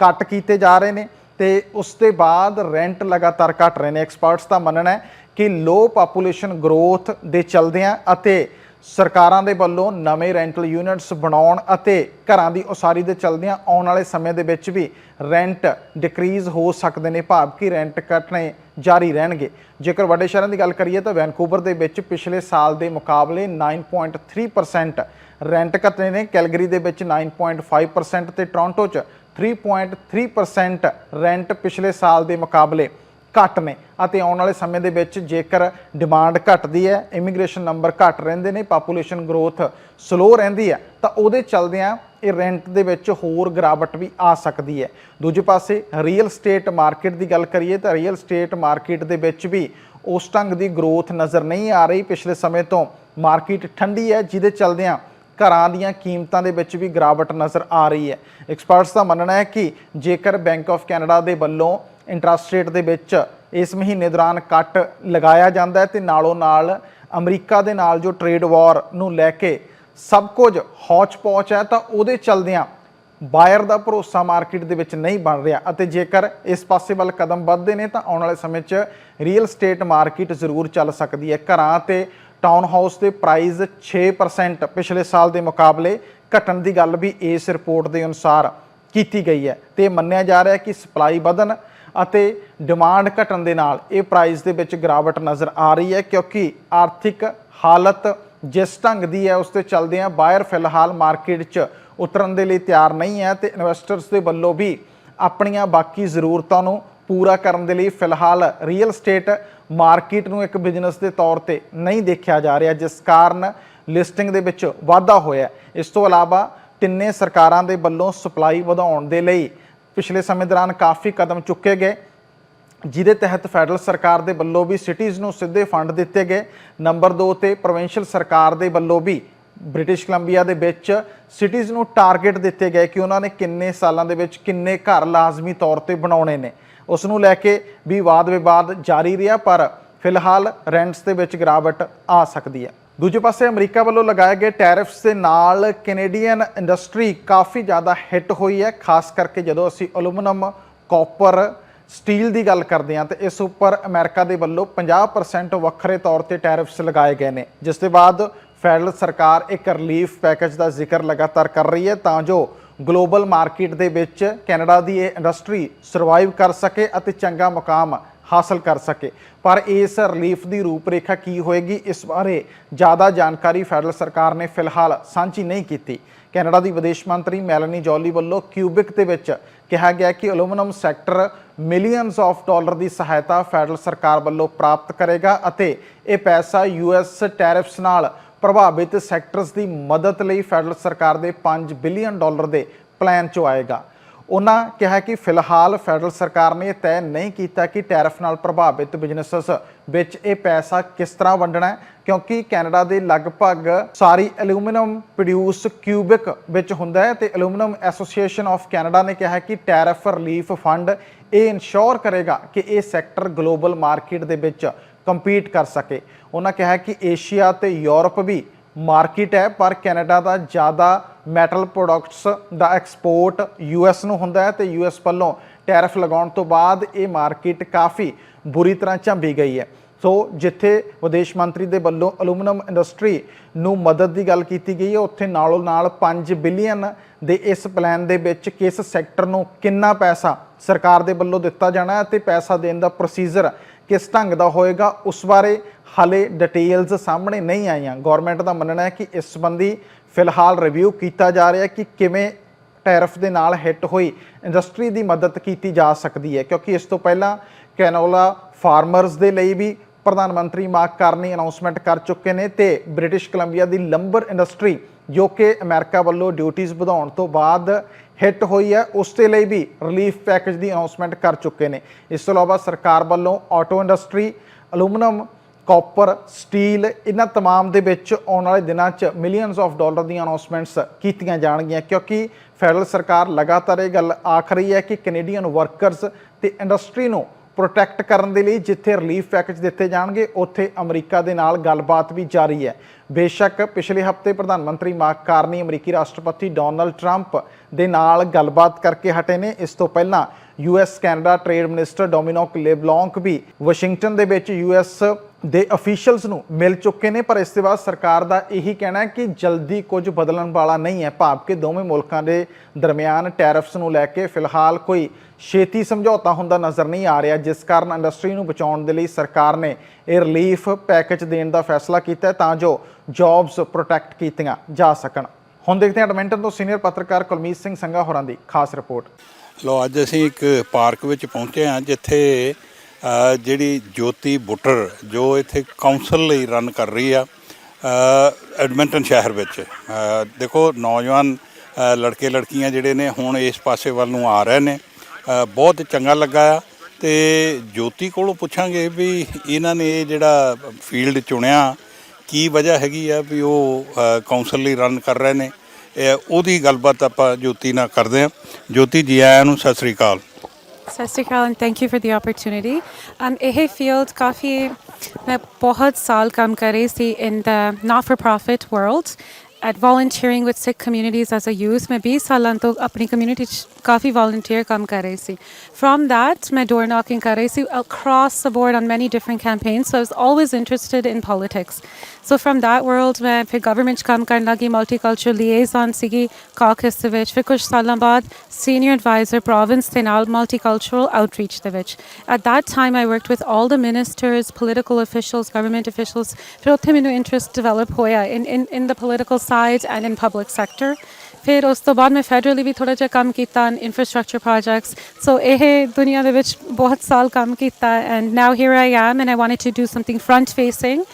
A: ਘੱਟ ਕੀਤੇ ਜਾ ਰਹੇ ਨੇ ਤੇ ਉਸ ਦੇ ਬਾਅਦ ਰੈਂਟ ਲਗਾਤਾਰ ਘਟ ਰਹੇ ਨੇ। ਐਕਸਪਰਟਸ ਦਾ ਮੰਨਣਾ ਹੈ ਕਿ ਲੋ ਪਾਪੂਲੇਸ਼ਨ ਗਰੋਥ ਦੇ ਚਲਦਿਆਂ ਅਤੇ ਸਰਕਾਰਾਂ ਦੇ ਵੱਲੋਂ ਨਵੇਂ ਰੈਂਟਲ ਯੂਨਿਟਸ ਬਣਾਉਣ ਅਤੇ ਘਰਾਂ ਦੀ ਉਸਾਰੀ ਦੇ ਚਲਦਿਆਂ ਆਉਣ ਵਾਲੇ ਸਮੇਂ ਦੇ ਵਿੱਚ ਵੀ ਰੈਂਟ ਡਿਕਰੀਜ਼ ਹੋ ਸਕਦੇ ਨੇ ਭਾਵ ਕਿ ਰੈਂਟ ਘਟਣੇ ਜਾਰੀ ਰਹਿਣਗੇ। ਜੇਕਰ ਵੱਡੇ ਸ਼ਹਿਰਾਂ ਦੀ ਗੱਲ ਕਰੀਏ ਤਾਂ ਵੈਨਕੂਵਰ ਦੇ ਵਿੱਚ ਪਿਛਲੇ ਸਾਲ ਦੇ ਮੁਕਾਬਲੇ 9.3% ਰੈਂਟ ਘਟੇ ਨੇ, ਕੈਲਗਰੀ ਦੇ ਵਿੱਚ 9.5% ਤੇ ਟੋਰਾਂਟੋ 'ਚ 3.3% ਰੈਂਟ ਪਿਛਲੇ ਸਾਲ ਦੇ ਮੁਕਾਬਲੇ ਘੱਟ ਨੇ। ਅਤੇ ਆਉਣ ਵਾਲੇ ਸਮੇਂ ਦੇ ਵਿੱਚ ਜੇਕਰ ਡਿਮਾਂਡ ਘਟਦੀ ਹੈ ਇਮੀਗ੍ਰੇਸ਼ਨ ਨੰਬਰ ਘਟ ਰਹਿੰਦੇ ਨੇ ਪਾਪੂਲੇਸ਼ਨ ਗਰੋਥ ਸਲੋ ਰਹਿੰਦੀ ਹੈ, ਤਾਂ ਉਹਦੇ ਚਲਦਿਆਂ ਇਹ ਰੈਂਟ ਦੇ ਵਿੱਚ ਹੋਰ ਗਿਰਾਵਟ ਵੀ ਆ ਸਕਦੀ ਹੈ। ਦੂਜੇ ਪਾਸੇ ਰੀਅਲ ਸਟੇਟ ਮਾਰਕੀਟ ਦੀ ਗੱਲ ਕਰੀਏ, ਤਾਂ ਰੀਅਲ ਸਟੇਟ ਮਾਰਕੀਟ ਦੇ ਵਿੱਚ ਵੀ ਉਸ ਢੰਗ ਦੀ ਗਰੋਥ ਨਜ਼ਰ ਨਹੀਂ ਆ ਰਹੀ। ਪਿਛਲੇ ਸਮੇਂ ਤੋਂ ਮਾਰਕੀਟ ਠੰਡੀ ਹੈ, ਜਿਹਦੇ ਚਲਦਿਆਂ ਘਰਾਂ ਦੀਆਂ ਕੀਮਤਾਂ ਦੇ ਵਿੱਚ ਵੀ ਗਿਰਾਵਟ ਨਜ਼ਰ ਆ ਰਹੀ ਹੈ। ਐਕਸਪਰਟਸ ਦਾ ਮੰਨਣਾ ਹੈ ਕਿ ਜੇਕਰ ਬੈਂਕ ਆਫ ਕੈਨੇਡਾ ਦੇ ਵੱਲੋਂ ਇੰਟਰਸਟ ਰੇਟ ਦੇ ਵਿੱਚ ਇਸ ਮਹੀਨੇ ਦੌਰਾਨ ਕੱਟ ਲਗਾਇਆ ਜਾਂਦਾ ਹੈ ਤੇ ਨਾਲੋਂ ਨਾਲ ਅਮਰੀਕਾ ਦੇ ਨਾਲ ਜੋ ਟ੍ਰੇਡ ਵਾਰ ਨੂੰ ਲੈ ਕੇ ਸਭ ਕੁਝ ਹੌਚ-ਪੌਚ ਹੈ ਤਾਂ ਉਹਦੇ ਚਲਦਿਆਂ ਬਾਇਰ ਦਾ ਭਰੋਸਾ ਮਾਰਕੀਟ ਦੇ ਵਿੱਚ ਨਹੀਂ ਬਣ ਰਿਹਾ ਅਤੇ ਜੇਕਰ ਇਸ ਪਾਸੇ ਵੱਲ ਕਦਮ ਵੱਧਦੇ ਨੇ ਤਾਂ ਆਉਣ ਵਾਲੇ ਸਮੇਂ 'ਚ ਰੀਅਲ ਸਟੇਟ ਮਾਰਕੀਟ ਜ਼ਰੂਰ ਚੱਲ ਸਕਦੀ ਹੈ। ਘਰਾਂ ਤੇ ਟਾਊਨ ਹਾਊਸ ਦੇ ਪ੍ਰਾਈਸ 6% ਪਿਛਲੇ ਸਾਲ ਦੇ ਮੁਕਾਬਲੇ ਘਟਣ ਦੀ ਗੱਲ ਵੀ ਇਸ ਰਿਪੋਰਟ ਦੇ ਅਨੁਸਾਰ ਕੀਤੀ ਗਈ ਹੈ। ਤੇ ਮੰਨਿਆ ਜਾ ਰਿਹਾ ਹੈ ਕਿ ਸਪਲਾਈ ਵਧਣ ਅਤੇ ਡਿਮਾਂਡ ਘਟਣ ਦੇ ਨਾਲ ਇਹ ਪ੍ਰਾਈਸ ਦੇ ਵਿੱਚ ਗਿਰਾਵਟ ਨਜ਼ਰ ਆ ਰਹੀ ਹੈ ਕਿਉਂਕਿ ਆਰਥਿਕ ਹਾਲਤ ਜਿਸ ਢੰਗ ਦੀ ਹੈ, ਉਸ ਤੇ ਚੱਲਦੇ ਆ ਬਾਇਰ ਫਿਲਹਾਲ ਮਾਰਕੀਟ 'ਚ ਉਤਰਨ ਦੇ ਲਈ ਤਿਆਰ ਨਹੀਂ ਹੈ ਤੇ ਇਨਵੈਸਟਰਸ ਦੇ ਵੱਲੋਂ ਵੀ ਆਪਣੀਆਂ ਬਾਕੀ ਜ਼ਰੂਰਤਾਂ ਨੂੰ ਪੂਰਾ ਕਰਨ ਦੇ ਲਈ ਫਿਲਹਾਲ ਰੀਅਲ ਸਟੇਟ ਮਾਰਕੀਟ ਨੂੰ ਇੱਕ ਬਿਜ਼ਨਸ ਦੇ ਤੌਰ ਤੇ ਨਹੀਂ ਦੇਖਿਆ ਜਾ ਰਿਹਾ, ਜਿਸ ਕਾਰਨ ਲਿਸਟਿੰਗ ਦੇ ਵਿੱਚ ਵਾਧਾ ਹੋਇਆ ਇਸ ਤੋਂ ਇਲਾਵਾ ਤਿੰਨੇ ਸਰਕਾਰਾਂ ਦੇ ਵੱਲੋਂ ਸਪਲਾਈ ਵਧਾਉਣ ਦੇ ਲਈ ਪਿਛਲੇ ਸਮੇਂ ਦੌਰਾਨ ਕਾਫੀ ਕਦਮ ਚੁੱਕੇ ਗਏ, ਜਿਹਦੇ ਤਹਿਤ ਫੈਡਰਲ ਸਰਕਾਰ ਦੇ ਵੱਲੋਂ ਵੀ ਸਿਟੀਜ਼ ਨੂੰ ਸਿੱਧੇ ਫੰਡ ਦਿੱਤੇ ਗਏ। ਨੰਬਰ 2 ਤੇ ਪ੍ਰੋਵਿੰਸ਼ੀਅਲ ਸਰਕਾਰ ਦੇ ਵੱਲੋਂ ਵੀ ਬ੍ਰਿਟਿਸ਼ ਕੋਲੰਬੀਆ ਦੇ ਵਿੱਚ ਸਿਟੀਜ਼ ਨੂੰ ਟਾਰਗੇਟ ਦਿੱਤੇ ਗਏ ਕਿ ਉਹਨਾਂ ਨੇ ਕਿੰਨੇ ਸਾਲਾਂ ਦੇ ਵਿੱਚ ਕਿੰਨੇ ਘਰ ਲਾਜ਼ਮੀ ਤੌਰ ਤੇ ਬਣਾਉਣੇ ਨੇ। ਉਸ ਨੂੰ ਲੈ ਕੇ ਵੀ ਵਾਦ ਵਿਵਾਦ ਜਾਰੀ ਰਿਹਾ, ਪਰ ਫਿਲਹਾਲ ਰੈਂਟਸ ਦੇ ਵਿੱਚ ਗਿਰਾਵਟ ਆ ਸਕਦੀ ਹੈ। ਦੂਜੇ ਪਾਸੇ ਅਮਰੀਕਾ ਵੱਲੋਂ ਲਗਾਏ ਗਏ ਟੈਰਿਫਸ ਦੇ ਨਾਲ ਕੈਨੇਡੀਅਨ ਇੰਡਸਟਰੀ ਕਾਫੀ ਜ਼ਿਆਦਾ ਹਿੱਟ ਹੋਈ ਹੈ, ਖਾਸ ਕਰਕੇ ਜਦੋਂ ਅਸੀਂ ਐਲੂਮੀਨੀਅਮ ਕਾਪਰ, ਸਟੀਲ ਦੀ ਗੱਲ ਕਰਦੇ ਹਾਂ, ਤੇ ਇਸ ਉੱਪਰ ਅਮਰੀਕਾ ਦੇ ਵੱਲੋਂ 50% ਵੱਖਰੇ ਤੌਰ ਤੇ ਟੈਰਿਫਸ ਲਗਾਏ ਗਏ ਨੇ, ਜਿਸ ਦੇ ਬਾਅਦ ਫੈਡਰਲ ਸਰਕਾਰ ਇੱਕ ਰਿਲੀਫ ਪੈਕੇਜ ਦਾ ਜ਼ਿਕਰ ਲਗਾਤਾਰ ਕਰ ਰਹੀ ਹੈ ਤਾਂ ਜੋ ਗਲੋਬਲ ਮਾਰਕੀਟ ਦੇ ਵਿੱਚ ਕੈਨੇਡਾ ਦੀ ਇਹ ਇੰਡਸਟਰੀ ਸਰਵਾਈਵ ਕਰ ਸਕੇ ਅਤੇ ਚੰਗਾ ਮੁਕਾਮ ਹਾਸਲ ਕਰ ਸਕੇ। ਪਰ ਇਸ ਰਿਲੀਫ ਦੀ ਰੂਪਰੇਖਾ ਕੀ ਹੋਏਗੀ, ਇਸ ਬਾਰੇ ਜ਼ਿਆਦਾ ਜਾਣਕਾਰੀ ਫੈਡਰਲ ਸਰਕਾਰ ਨੇ ਫਿਲਹਾਲ ਸਾਂਝੀ ਨਹੀਂ ਕੀਤੀ। ਕੈਨੇਡਾ ਦੀ ਵਿਦੇਸ਼ ਮੰਤਰੀ ਮੈਲਨੀ ਜੋਲੀ ਵੱਲੋਂ ਕਿਊਬਿਕ ਦੇ ਵਿੱਚ ਕਿਹਾ ਗਿਆ ਕਿ aluminium sector millions of dollar ਦੀ ਸਹਾਇਤਾ ਫੈਡਰਲ ਸਰਕਾਰ ਵੱਲੋਂ ਪ੍ਰਾਪਤ ਕਰੇਗਾ ਅਤੇ ਇਹ ਪੈਸਾ ਯੂਐਸ ਟੈਰਿਫਸ ਨਾਲ ਪ੍ਰਭਾਵਿਤ ਸੈਕਟਰਸ ਦੀ ਮਦਦ ਲਈ ਫੈਡਰਲ ਸਰਕਾਰ ਦੇ 5 ਬਿਲੀਅਨ ਡਾਲਰ ਦੇ ਪਲਾਨ 'ਚੋਂ ਆਏਗਾ। ਉਹਨਾਂ ਕਿਹਾ ਕਿ ਫਿਲਹਾਲ ਫੈਡਰਲ ਸਰਕਾਰ ਨੇ ਇਹ ਤੈਅ ਨਹੀਂ ਕੀਤਾ ਕਿ ਟੈਰਿਫ ਨਾਲ ਪ੍ਰਭਾਵਿਤ ਬਿਜ਼ਨੈਸਸ ਵਿੱਚ ਇਹ ਪੈਸਾ ਕਿਸ ਤਰ੍ਹਾਂ ਵੰਡਣਾ ਹੈ, ਕਿਉਂਕਿ ਕੈਨੇਡਾ ਦੇ ਲਗਭਗ ਸਾਰੀ ਐਲੂਮੀਨੀਅਮ ਪ੍ਰੋਡਿਊਸ ਕਿਊਬਿਕ ਵਿੱਚ ਹੁੰਦਾ ਹੈ ਤੇ ਐਲੂਮੀਨੀਅਮ ਐਸੋਸੀਏਸ਼ਨ ਆਫ ਕੈਨੇਡਾ ਨੇ ਕਿਹਾ ਕਿ ਟੈਰਿਫ ਰਿਲੀਫ ਫੰਡ ਇਹ ਇਨਸ਼ੋਰ ਕਰੇਗਾ ਕਿ ਇਹ ਸੈਕਟਰ ਗਲੋਬਲ ਮਾਰਕੀਟ ਦੇ ਵਿੱਚ ਕੰਪੀਟ ਕਰ ਸਕੇ। ਉਹਨਾਂ ਕਿਹਾ ਕਿ ਏਸ਼ੀਆ ਤੇ ਯੂਰਪ ਵੀ ਮਾਰਕੀਟ ਹੈ, ਪਰ ਕੈਨੇਡਾ ਦਾ ਜ਼ਿਆਦਾ ਮੈਟਲ ਪ੍ਰੋਡਕਟਸ ਦਾ ਐਕਸਪੋਰਟ ਯੂਐਸ ਨੂੰ ਹੁੰਦਾ ਹੈ ਤੇ ਯੂਐਸ ਵੱਲੋਂ ਟੈਰਿਫ ਲਗਾਉਣ ਤੋਂ ਬਾਅਦ ਇਹ ਮਾਰਕੀਟ ਕਾਫੀ ਬੁਰੀ ਤਰ੍ਹਾਂ ਝੰਬੀ ਗਈ ਹੈ। ਸੋ ਜਿੱਥੇ ਵਿਦੇਸ਼ ਮੰਤਰੀ ਦੇ ਵੱਲੋਂ ਐਲੂਮੀਨੀਅਮ ਇੰਡਸਟਰੀ ਨੂੰ ਮਦਦ ਦੀ ਗੱਲ ਕੀਤੀ ਗਈ ਹੈ, ਉੱਥੇ ਨਾਲੋਂ ਨਾਲ 5 ਬਿਲੀਅਨ ਦੇ ਇਸ ਪਲਾਨ ਦੇ ਵਿੱਚ ਕਿਸ ਸੈਕਟਰ ਨੂੰ ਕਿੰਨਾ ਪੈਸਾ ਸਰਕਾਰ ਦੇ ਵੱਲੋਂ ਦਿੱਤਾ ਜਾਣਾ ਹੈ ਤੇ ਪੈਸਾ ਦੇਣ ਦਾ ਪ੍ਰੋਸੀਜਰ ਕਿਸ ਢੰਗ ਦਾ ਹੋਏਗਾ, ਉਸ ਬਾਰੇ ਹਾਲੇ ਡਿਟੇਲਸ ਸਾਹਮਣੇ ਨਹੀਂ ਆਈਆਂ। ਗਵਰਨਮੈਂਟ ਦਾ ਮੰਨਣਾ ਹੈ ਕਿ ਇਸ ਸੰਬੰਧੀ ਫਿਲਹਾਲ ਰਿਵਿਊ ਕੀਤਾ ਜਾ ਰਿਹਾ ਕਿ ਕਿਵੇਂ ਟੈਰਫ ਦੇ ਨਾਲ ਹਿੱਟ ਹੋਈ ਇੰਡਸਟਰੀ ਦੀ ਮਦਦ ਕੀਤੀ ਜਾ ਸਕਦੀ ਹੈ, ਕਿਉਂਕਿ ਇਸ ਤੋਂ ਪਹਿਲਾਂ ਕੈਨੋਲਾ ਫਾਰਮਰਸ ਦੇ ਲਈ ਵੀ ਪ੍ਰਧਾਨ ਮੰਤਰੀ ਮਾਰਕ ਕਾਰਨੀ ਅਨਾਉਂਸਮੈਂਟ ਕਰ ਚੁੱਕੇ ਨੇ ਤੇ ਬ੍ਰਿਟਿਸ਼ ਕੋਲੰਬੀਆ ਦੀ ਲੰਬਰ ਇੰਡਸਟਰੀ ਜੋ ਕਿ, ਅਮਰੀਕਾ ਵੱਲੋਂ ਡਿਊਟੀਆਂ ਵਧਾਉਣ ਤੋਂ ਬਾਅਦ ਹਿੱਟ ਹੋਈ ਹੈ, ਉਸ ਦੇ ਲਈ ਵੀ ਰਿਲੀਫ ਪੈਕੇਜ ਦੀ ਅਨਾਉਂਸਮੈਂਟ ਕਰ ਚੁੱਕੇ ਨੇ। ਇਸ ਤੋਂ ਇਲਾਵਾ ਸਰਕਾਰ ਵੱਲੋਂ auto industry aluminium copper steel ਇਹਨਾਂ ਤਮਾਮ ਦੇ ਵਿੱਚ ਆਉਣ ਵਾਲੇ ਦਿਨਾਂ 'ਚ ਮਿਲੀਅਨਸ ਆਫ ਡਾਲਰ ਦੀਆਂ ਅਨਾਉਂਸਮੈਂਟਸ ਕੀਤੀਆਂ ਜਾਣਗੀਆਂ, ਕਿਉਂਕਿ ਫੈਡਰਲ ਸਰਕਾਰ ਲਗਾਤਾਰ ਇਹ ਗੱਲ ਆਖ ਰਹੀ ਹੈ ਕਿ ਕੈਨੇਡੀਅਨ ਵਰਕਰਸ ਤੇ ਇੰਡਸਟਰੀ ਨੂੰ ਪ੍ਰੋਟੈਕਟ ਕਰਨ ਦੇ ਲਈ ਜਿੱਥੇ ਰਿਲੀਫ ਪੈਕੇਜ ਦਿੱਤੇ ਜਾਣਗੇ, ਉੱਥੇ ਅਮਰੀਕਾ ਦੇ ਨਾਲ ਗੱਲਬਾਤ ਵੀ ਜਾਰੀ ਹੈ। ਬੇਸ਼ੱਕ ਪਿਛਲੇ ਹਫ਼ਤੇ ਪ੍ਰਧਾਨ ਮੰਤਰੀ ਮਾਰਕ ਕਾਰਨੀ, ਅਮਰੀਕੀ ਰਾਸ਼ਟਰਪਤੀ ਡੋਨਲਡ ਟਰੰਪ ਦੇ ਨਾਲ ਗੱਲਬਾਤ ਕਰਕੇ ਹਟੇ ਨੇ। ਇਸ ਤੋਂ ਪਹਿਲਾਂ US Canada trade minister Dominic LeBlanc ਵੀ ਵਾਸ਼ਿੰਗਟਨ ਦੇ ਵਿੱਚ ਯੂਐਸ ਦੇ ਅਫੀਸ਼ੀਅਲਸ ਨੂੰ ਮਿਲ ਚੁੱਕੇ ਨੇ, ਪਰ ਇਸ ਦੇ ਬਾਅਦ ਸਰਕਾਰ ਦਾ ਇਹੀ ਕਹਿਣਾ ਹੈ ਕਿ ਜਲਦੀ ਕੁਝ ਬਦਲਣ ਵਾਲਾ ਨਹੀਂ ਹੈ। ਭਾਵ ਕਿ ਦੋਵੇਂ ਮੁਲਕਾਂ ਦੇ ਦਰਮਿਆਨ ਟੈਰਿਫਸ ਨੂੰ ਲੈ ਕੇ ਫਿਲਹਾਲ ਕੋਈ ਛੇਤੀ ਸਮਝੌਤਾ ਹੁੰਦਾ ਨਜ਼ਰ ਨਹੀਂ ਆ ਰਿਹਾ, ਜਿਸ ਕਾਰਨ ਇੰਡਸਟਰੀ ਨੂੰ ਬਚਾਉਣ ਦੇ ਲਈ ਸਰਕਾਰ ਨੇ ਇਹ ਰਿਲੀਫ ਪੈਕੇਜ ਦੇਣ ਦਾ ਫੈਸਲਾ ਕੀਤਾ ਤਾਂ ਜੋ ਜੌਬਸ ਪ੍ਰੋਟੈਕਟ ਕੀਤੀਆਂ ਜਾ ਸਕਣ। ਹੁਣ ਦੇਖਦੇ ਹਾਂ ਐਡਮਿੰਟਨ ਤੋਂ ਸੀਨੀਅਰ ਪੱਤਰਕਾਰ ਕੁਲਮੀਤ ਸਿੰਘ ਸੰਘਾ ਹੋਰਾਂ ਦੀ ਖਾਸ ਰਿਪੋਰਟ।
B: ਲੋ ਅੱਜ ਅਸੀਂ ਇੱਕ ਪਾਰਕ ਵਿੱਚ ਪਹੁੰਚੇ ਹਾਂ, ਜਿੱਥੇ ਜਿਹੜੀ ਜੋਤੀ ਬੁੱਟਰ ਜੋ ਇੱਥੇ ਕਾਉਂਸਲ ਲਈ ਰਨ ਕਰ ਰਹੀ ਆ ਐਡਮਿੰਟਨ ਸ਼ਹਿਰ ਵਿੱਚ। ਦੇਖੋ ਨੌਜਵਾਨ ਲੜਕੇ ਲੜਕੀਆਂ ਜਿਹੜੇ ਨੇ ਹੁਣ ਇਸ ਪਾਸੇ ਵੱਲ ਨੂੰ ਆ ਰਹੇ ਨੇ। ਬਹੁਤ ਚੰਗਾ ਲੱਗਾ ਆ ਤੇ ਜੋਤੀ ਕੋਲੋਂ ਪੁੱਛਾਂਗੇ ਵੀ ਇਹਨਾਂ ਨੇ ਇਹ ਜਿਹੜਾ ਫੀਲਡ ਚੁਣਿਆ ਕੀ ਵਜ੍ਹਾ ਹੈਗੀ ਆ ਵੀ ਉਹ ਅ, ਕਾਉਂਸਲ ਲਈ ਰਨ ਕਰ ਰਹੇ ਨੇ। ਉਹਦੀ ਗੱਲਬਾਤ ਆਪਾਂ ਜੋਤੀ ਨਾਲ ਕਰਦੇ ਹਾਂ। ਜੋਤੀ ਜੀ ਆਇਆਂ ਨੂੰ ਸਤਿ ਸ੍ਰੀ ਅਕਾਲ।
C: ਸਤਿ ਸ਼੍ਰੀ ਅਕਾਲ and thank you for the opportunity um ਇਹ ਫੀਲਡ ਕਾਫੀ ਮੈਂ ਬਹੁਤ ਸਾਲ ਕੰਮ ਕਰੇ ਸੀ in the not for profit world at volunteering with Sikh communities as a youth ਮੈਂ 20 ਸਾਲਾਂ ਤੋਂ ਆਪਣੀ ਕਮਿਊਨਿਟੀ ਚ ਕਾਫੀ volunteer ਕੰਮ ਕਰ ਰਹੀ ਸੀ from that ਮੈਂ door knocking ਕਰ ਰਹੀ ਸੀ across the board on many different campaigns so I was always interested in politics so from that world ਮੈਂ ਫਿਰ government 'ਚ ਕੰਮ ਕਰਨ ਲੱਗੀ multicultural liaison ਸੀਗੀ caucus ਦੇ ਵਿੱਚ ਫਿਰ ਕੁਝ ਸਾਲਾਂ ਬਾਅਦ senior advisor province ਦੇ ਨਾਲ multicultural outreach ਦੇ ਵਿੱਚ at that time I worked with all the ministers political officials government officials ਫਿਰ ਉੱਥੇ ਮੈਨੂੰ interest develop ਹੋਇਆ in in in the political side and in public sector. ਫਿਰ ਉਸ ਤੋਂ ਬਾਅਦ ਮੈਂ ਫੈਡਰਲੀ ਵੀ ਥੋੜਾ ਜਿਹਾ ਕੰਮ ਕੀਤਾ ਇਨਫਰਾਸਟ੍ਰਕਚਰ ਪ੍ਰੋਜੈਕਟਸ ਸੋ ਇਹ ਦੁਨੀਆ ਦੇ ਵਿੱਚ ਬਹੁਤ ਸਾਲ ਕੰਮ ਕੀਤਾ and now here I am and I wanted to do something front facing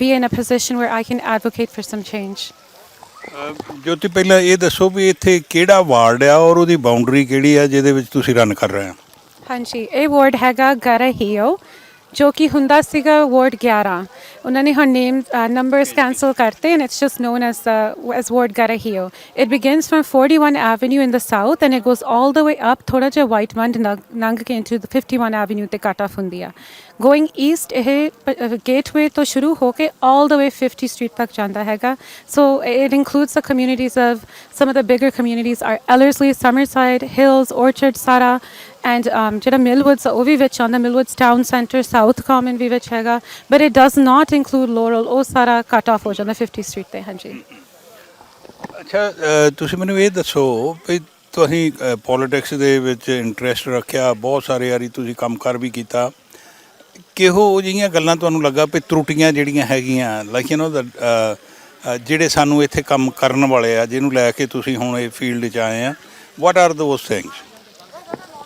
C: be in a position where I can advocate for some change.
B: Jyoti ਪਹਿਲਾਂ ਇਹ ਦੱਸੋ ਵੀ ਇੱਥੇ ਕਿਹੜਾ ਵਾਰਡ ਆ ਔਰ ਉਹਦੀ ਬਾਉਂਡਰੀ ਕਿਹੜੀ ਆ ਜਿਹਦੇ ਵਿੱਚ ਤੁਸੀਂ ਰਨ ਕਰ ਰਹੇ ਹੋ?
C: ਹਾਂਜੀ ਇਹ ਵਾਰਡ ਹੈਗਾ ਗਰਾਹੀਓ ਜੋ ਕਿ ਹੁੰਦਾ ਸੀਗਾ ਵਾਰਡ 11 ਉਹਨਾਂ ਨੇ ਹੁਣ ਨੇਮ ਨੰਬਰਸ ਕੈਨਸਲ ਕਰਤੇ and it's just known as as ward Karhiio it begins from 41 avenue in the south and it goes all the way up ਥੋੜਾ ਜਿਹਾ ਵਾਈਟ ਮੰਡ ਲੰਘ ਕੇ ਇਨਟੂ ਦ 51 ਐਵੇਨਿਊ ਤੇ ਕੱਟ ਆਫ ਹੁੰਦੀ ਆ ਗੋਇੰਗ ਈਸਟ ਇਹ ਗੇਟਵੇ ਤੋਂ ਸ਼ੁਰੂ ਹੋ ਕੇ ਆਲ ਦ ਵੇ 50 ਸਟਰੀਟ ਤੱਕ ਜਾਂਦਾ ਹੈਗਾ so it includes the communities of some of the bigger communities are Ellerslie Summerside Hills Orchard ਸਾਰਾ ਐਂਡ um, ਜਿਹੜਾ ਮਿਲਵੁੱਡਸ ਉਹ ਵੀ ਵਿੱਚ ਆਉਂਦਾ Millwoods Town Centre South Common ਵੀ ਵਿੱਚ ਹੈਗਾ but it does not include Laurel ਉਹ ਸਾਰਾ ਕਟ ਆਫ ਹੋ ਜਾਂਦਾ 50 ਸਟਰੀਟ ਤੇ ਹਾਂਜੀ।
B: ਅੱਛਾ ਤੁਸੀਂ ਮੈਨੂੰ ਇਹ ਦੱਸੋ ਵੀ ਤੁਸੀਂ ਪੋਲਿਟਿਕਸ ਦੇ ਵਿੱਚ ਇੰਟਰਸਟ ਰੱਖਿਆ ਬਹੁਤ ਸਾਰੇ ਯਾਰੀ ਤੁਸੀਂ ਕੰਮਕਾਰ ਵੀ ਕੀਤਾ। ਕਿਹੋ ਜਿਹੀਆਂ ਗੱਲਾਂ ਤੁਹਾਨੂੰ ਲੱਗਾ ਵੀ ਤਰੁੱਟੀਆਂ ਜਿਹੜੀਆਂ ਹੈਗੀਆਂ ਲਾਈਕ ਯੂ نو ਜਿਹੜੇ ਸਾਨੂੰ ਇੱਥੇ ਕੰਮ ਕਰਨ ਵਾਲੇ ਆ ਜਿਹਨੂੰ ਲੈ ਕੇ ਤੁਸੀਂ ਹੁਣ ਇਹ ਫੀਲਡ 'ਚ ਆਏ ਆ what are those things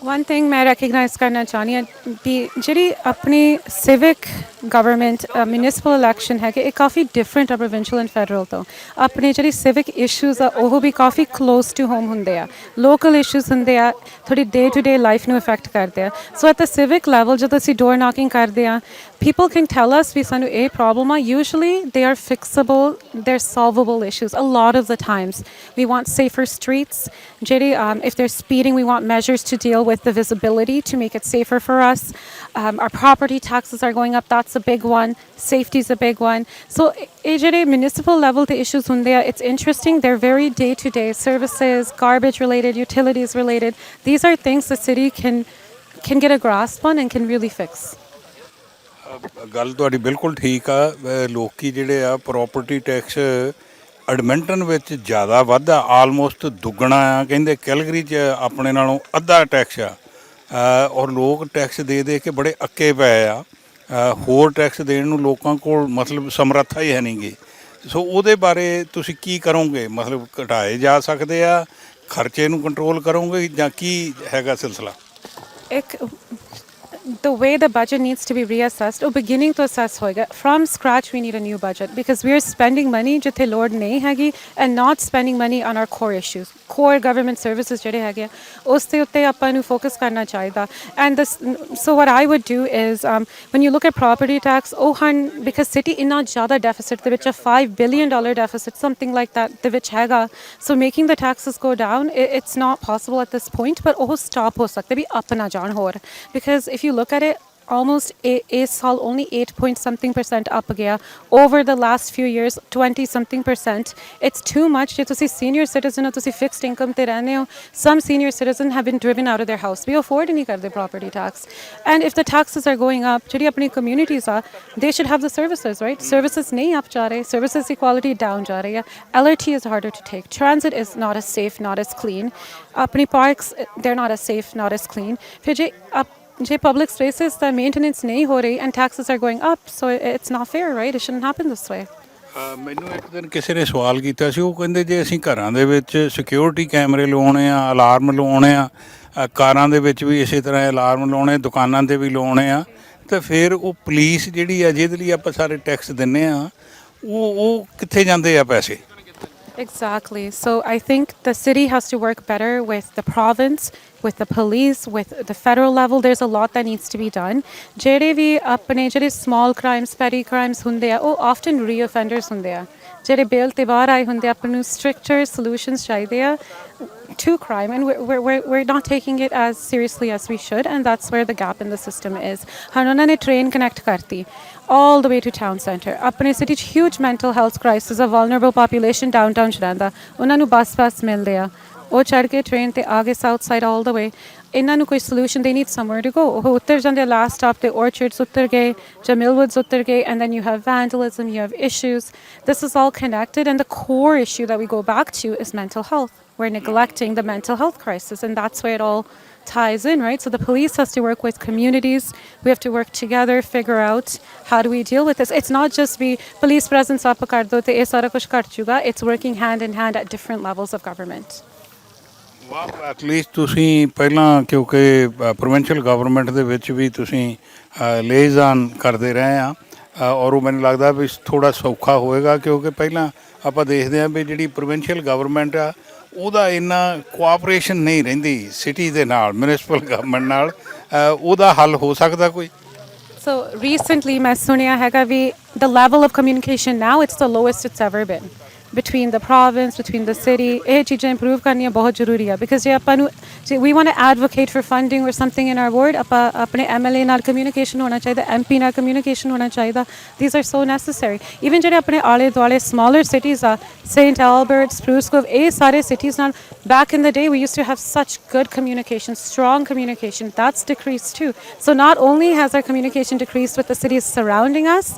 C: one thing ਮੈਂ ਰੈਕਗਨਾਈਜ਼ ਕਰਨਾ ਚਾਹੁੰਦੀ ਹਾਂ ਕਿ ਜਿਹੜੀ ਆਪਣੀ civic ਗਵਰਨਮੈਂਟ ਮਿਊਨਿਸਪਲ ਇਲੈਕਸ਼ਨ ਹੈ ਕਿ ਇਹ ਕਾਫੀ ਡਿਫਰੈਂਟ ਆ ਪ੍ਰੋਵਿੰਸ਼ੀਅਲ ਐਂਡ ਫੈਡਰਲ ਤੋਂ ਆਪਣੇ ਜਿਹੜੀ ਸਿਵਿਕ ਇਸ਼ੂਜ਼ ਆ ਉਹ ਵੀ ਕਾਫੀ ਕਲੋਜ਼ ਟੂ ਹੋਮ ਹੁੰਦੇ ਆ ਲੋਕਲ ਇਸ਼ੂਜ਼ ਹੁੰਦੇ ਆ ਥੋੜੀ ਡੇ ਟੂ ਡੇ ਲਾਈਫ ਨੂੰ ਇਫੈਕਟ ਕਰਦੇ ਆ so at the civic level ਜਦੋਂ ਅਸੀਂ ਡੋਰ ਨੌਕਿੰਗ ਕਰਦੇ ਆ people can tell us ਵੀ ਸਾਨੂੰ ਇਹ ਪ੍ਰੋਬਲਮ ਆ usually they are fixable they're solvable issues a lot of the times we want safer streets ਜਿਹੜੀ um, if they're speeding we want measures to deal with the visibility to make it safer for us um, our property taxes are going up that's a big one safety is a big one so ਇਹ ਜਿਹੜੇ municipal level ਤੇ issues ਹੁੰਦੇ ਆ it's interesting they're very day to day services garbage related utilities related these are things the city can can get a grasp on and can really fix
B: ਗੱਲ ਤੁਹਾਡੀ ਬਿਲਕੁਲ ਠੀਕ ਆ ਅਹ ਲੋਕੀ ਜਿਹੜੇ ਆ ਪ੍ਰਾਪਰਟੀ ਟੈਕਸ ਐਡਮਿੰਟਨ ਵਿੱਚ ਜ਼ਿਆਦਾ ਵਾਧਾ ਆਲਮੋਸਟ ਦੁੱਗਣਾ ਆ ਕਹਿੰਦੇ ਕੈਲਗਰੀ 'ਚ ਆਪਣੇ ਨਾਲੋਂ ਅੱਧਾ ਟੈਕਸ ਆ ਅਹ ਔਰ ਲੋਕ ਟੈਕਸ ਦੇ ਦੇ ਕੇ ਬੜੇ ਅੱਕੇ ਪਏ ਆ ਅਹ ਹੋਰ ਟੈਕਸ ਦੇਣ ਨੂੰ ਲੋਕਾਂ ਕੋਲ ਮਤਲਬ ਸਮਰੱਥਾ ਹੀ ਹੈ ਨਹੀਂਗੀ ਸੋ ਉਹਦੇ ਬਾਰੇ ਤੁਸੀਂ ਕੀ ਕਰੋਗੇ? ਮਤਲਬ ਘਟਾਏ ਜਾ ਸਕਦੇ ਆ, ਖਰਚੇ ਨੂੰ ਕੰਟਰੋਲ ਕਰੋਗੇ ਜਾਂ ਕੀ ਹੈਗਾ ਸਿਲਸਿਲਾ?
C: ਇੱਕ the way the budget needs to be reassessed ਉਹ beginning ਤੋਂ assess ਹੋਏਗਾ from scratch we need a new budget because we are spending money ਜਿੱਥੇ ਲੋੜ ਨਹੀਂ ਹੈਗੀ and not spending money on our core issues core government services ਜਿਹੜੇ ਹੈਗੇ ਆ ਉਸ ਦੇ ਉੱਤੇ ਆਪਾਂ ਨੂੰ focus ਕਰਨਾ ਚਾਹੀਦਾ and this so what I would do is um, when you look at property tax ਉਹ ਹਨ because city ਇੰਨਾ ਜ਼ਿਆਦਾ deficit ਦੇ ਵਿੱਚ a 5 billion dollar deficit something like that ਦੇ ਵਿੱਚ ਹੈਗਾ so making the taxes go down it, it's not possible at this point but ਉਹ stop ਹੋ ਸਕਦਾ ਵੀ up ਨਾ ਜਾਣ ਹੋਰ because if you look at it almost a- ਇਸ ਸਾਲ only 8 point something percent up ਗਿਆ over the last few years 20 something percent it's too much ਜੇ ਤੁਸੀਂ senior citizen ਹੋ ਤੁਸੀਂ fixed income ਤੇ ਰਹਿੰਦੇ ਹੋ some senior citizen have been driven out of their house we afford ਨਹੀਂ ਕਰਦੇ property tax and if the taxes are going up ਜਿਹੜੀ ਆਪਣੀ communities ਆ they should have the services right services ਨਹੀਂ up ਜਾ ਰਹੇ services ਦੀ quality down ਜਾ ਰਹੀ ਹੈ LRT is harder to take transit is not as safe not as clean ਆਪਣੀ parks they're not as safe not as clean ਫਿਰ ਜੇ ਆਪ ਜੇ ਪਬਲਿਕ spaces ਦਾ maintenance ਨਹੀਂ ਹੋ ਰਹੀ and taxes are going up, so it's not fair, right? It shouldn't happen this way.
B: ਮੈਨੂੰ ਇੱਕ ਦਿਨ ਕਿਸੇ ਨੇ ਸਵਾਲ ਕੀਤਾ ਸੀ, ਉਹ ਕਹਿੰਦੇ ਜੇ ਅਸੀਂ ਘਰਾਂ ਦੇ ਵਿੱਚ ਸਿਕਿਉਰਿਟੀ ਕੈਮਰੇ ਲਵਾਉਣੇ ਆ ਅਲਾਰਮ ਲਵਾਉਣੇ ਆ ਕਾਰਾਂ ਦੇ ਵਿੱਚ ਵੀ ਇਸੇ ਤਰ੍ਹਾਂ ਅਲਾਰਮ ਲਾਉਣੇ ਦੁਕਾਨਾਂ ਤੇ ਵੀ ਲਾਉਣੇ ਆ, ਤਾਂ ਫਿਰ ਉਹ ਪੁਲਿਸ ਜਿਹੜੀ ਆ, ਜਿਹਦੇ ਲਈ ਆਪਾਂ ਸਾਰੇ ਟੈਕਸ ਦਿੰਨੇ ਆ, ਉਹ ਉਹ ਕਿੱਥੇ ਜਾਂਦੇ ਆ ਪੈਸੇ?
C: Exactly. So I think the city has to work better with the province, with the police, with the federal level. There's a lot that needs to be done. ਜਿਹੜੇ ਵੀ ਆਪਣੇ ਜਿਹੜੇ small crimes, petty crimes ਹੁੰਦੇ ਆ ਉਹ often reoffenders ਹੁੰਦੇ ਆ ਜਿਹੜੇ ਬੇਲ ਤੇ ਬਾਹਰ ਆਏ ਹੁੰਦੇ ਆ ਆਪਾਂ ਨੂੰ stricter solutions ਚਾਹੀਦੇ ਆ to crime and we're, we're, we're, we're not taking it as seriously as we should and that's where the gap in the system is ਹੁਣ ਉਹਨਾਂ ਨੇ train connect ਕਰਤੀ all the way to town center ਆਪਣੇ city 'ਚ huge mental health crisis a vulnerable population downtown 'ਚ ਰਹਿੰਦਾ ਉਹਨਾਂ ਨੂੰ ਬੱਸ ਬੱਸ ਮਿਲਦੇ ਆ ਉਹ ਚੜ ਕੇ ਟ੍ਰੇਨ ਤੇ ਆ ਗਏ ਸਾਊਥ ਸਾਈਡ ਆਲ ਦਾ ਵੇ ਇਹਨਾਂ ਨੂੰ ਕੋਈ ਸੋਲੂਸ਼ਨ ਦੇ ਨੀਡ ਸਮਵੇਅਰ ਟੂ ਗੋ ਉਹ ਉੱਤਰ ਜਾਂਦੇ ਲਾਸਟ ਸਟਾਪ ਤੇ orchards ਉੱਤਰ ਗਏ ਜਾਂ ਮਿਲਵੁੱਡਸ ਉੱਤਰ ਗਏ and then you have vandalism you have issues this is all connected and the core issue that we go back to is mental health we're neglecting the mental health crisis and that's where it all ties in right so the police has to work with communities we have to work together figure out how do we deal with this it's not just we police presence up ਕਰ ਦੋ ਤੇ ਇਹ ਸਾਰਾ ਕੁਝ ਘਟ ਜੂਗਾ it's working hand in hand at different levels of government
B: ਵਾਹ ਐਟਲੀਸਟ ਤੁਸੀਂ ਪਹਿਲਾਂ, ਕਿਉਂਕਿ ਪ੍ਰੋਵਿੰਸ਼ੀਅਲ ਗਵਰਨਮੈਂਟ ਦੇ ਵਿੱਚ ਵੀ ਤੁਸੀਂ ਲੇਜ਼ਾਨ ਕਰਦੇ ਰਹੇ ਆ। ਔਰ ਉਹ ਮੈਨੂੰ ਲੱਗਦਾ ਵੀ ਥੋੜਾ ਸੌਖਾ ਹੋਏਗਾ, ਕਿਉਂਕਿ ਪਹਿਲਾਂ ਆਪਾਂ ਦੇਖਦੇ ਆ ਵੀ ਜਿਹੜੀ ਪ੍ਰੋਵਿੰਸ਼ੀਅਲ ਗਵਰਨਮੈਂਟ ਆ, ਉਹਦਾ ਇੰਨਾ ਕੋਆਪਰੇਸ਼ਨ ਨਹੀਂ ਰਹਿੰਦੀ ਸਿਟੀ ਦੇ ਨਾਲ ਮਿਊਨਿਸਪਲ ਗਵਰਨਮੈਂਟ ਨਾਲ। ਉਹਦਾ ਹੱਲ ਹੋ ਸਕਦਾ ਕੋਈ?
C: ਸੋ ਰੀਸੈਂਟਲੀ ਮੈਂ ਸੁਣਿਆ ਹੈਗਾ ਵੀ the level of communication now it's the lowest it's ever been between the province, between the city. ਇਹ ਚੀਜ਼ਾਂ improve ਕਰਨੀਆਂ ਬਹੁਤ ਜ਼ਰੂਰੀ ਆ because ਜੇ ਆਪਾਂ ਨੂੰ ਜੇ we want to advocate for funding or something in our ward ਆਪਾਂ ਆਪਣੇ MLA ਨਾਲ communication ਹੋਣਾ ਚਾਹੀਦਾ MP ਨਾਲ communication ਹੋਣਾ ਚਾਹੀਦਾ these are so necessary even ਜਿਹੜੇ ਆਪਣੇ ਆਲੇ ਦੁਆਲੇ smaller cities ਆ St. Albert, Spruce Grove ਇਹ ਸਾਰੇ cities ਨਾਲ back in the day we used to have such good communication strong communication that's decreased too so not only has our communication decreased with the cities surrounding us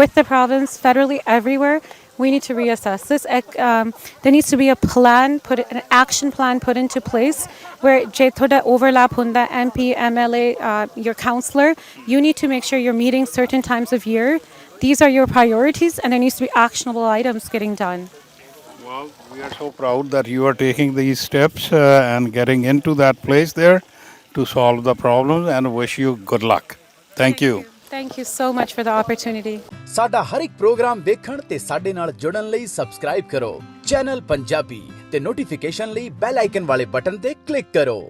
C: with the province federally everywhere we need to reassess this. Um, there needs to be a plan, put an action plan put into place where jethoda overlap hunda MP, MLA, uh, your counselor, you need to make sure you're meeting certain times of year. These are your priorities, and there needs to be actionable items getting done.
B: Well, we are so proud that you are taking these steps uh, and getting into that place there to solve the problems, and wish you good luck. Thank, Thank you. you.
C: Thank you so much for the opportunity.
D: ਸਾਡਾ ਹਰ ਇੱਕ ਪ੍ਰੋਗਰਾਮ ਦੇਖਣ ਤੇ ਸਾਡੇ ਨਾਲ ਜੁੜਨ ਲਈ ਸਬਸਕ੍ਰਾਈਬ ਕਰੋ ਚੈਨਲ ਪੰਜਾਬੀ ਤੇ ਨੋਟੀਫਿਕੇਸ਼ਨ ਲਈ ਬੈਲ ਆਈਕਨ ਵਾਲੇ ਬਟਨ ਤੇ ਕਲਿੱਕ ਕਰੋ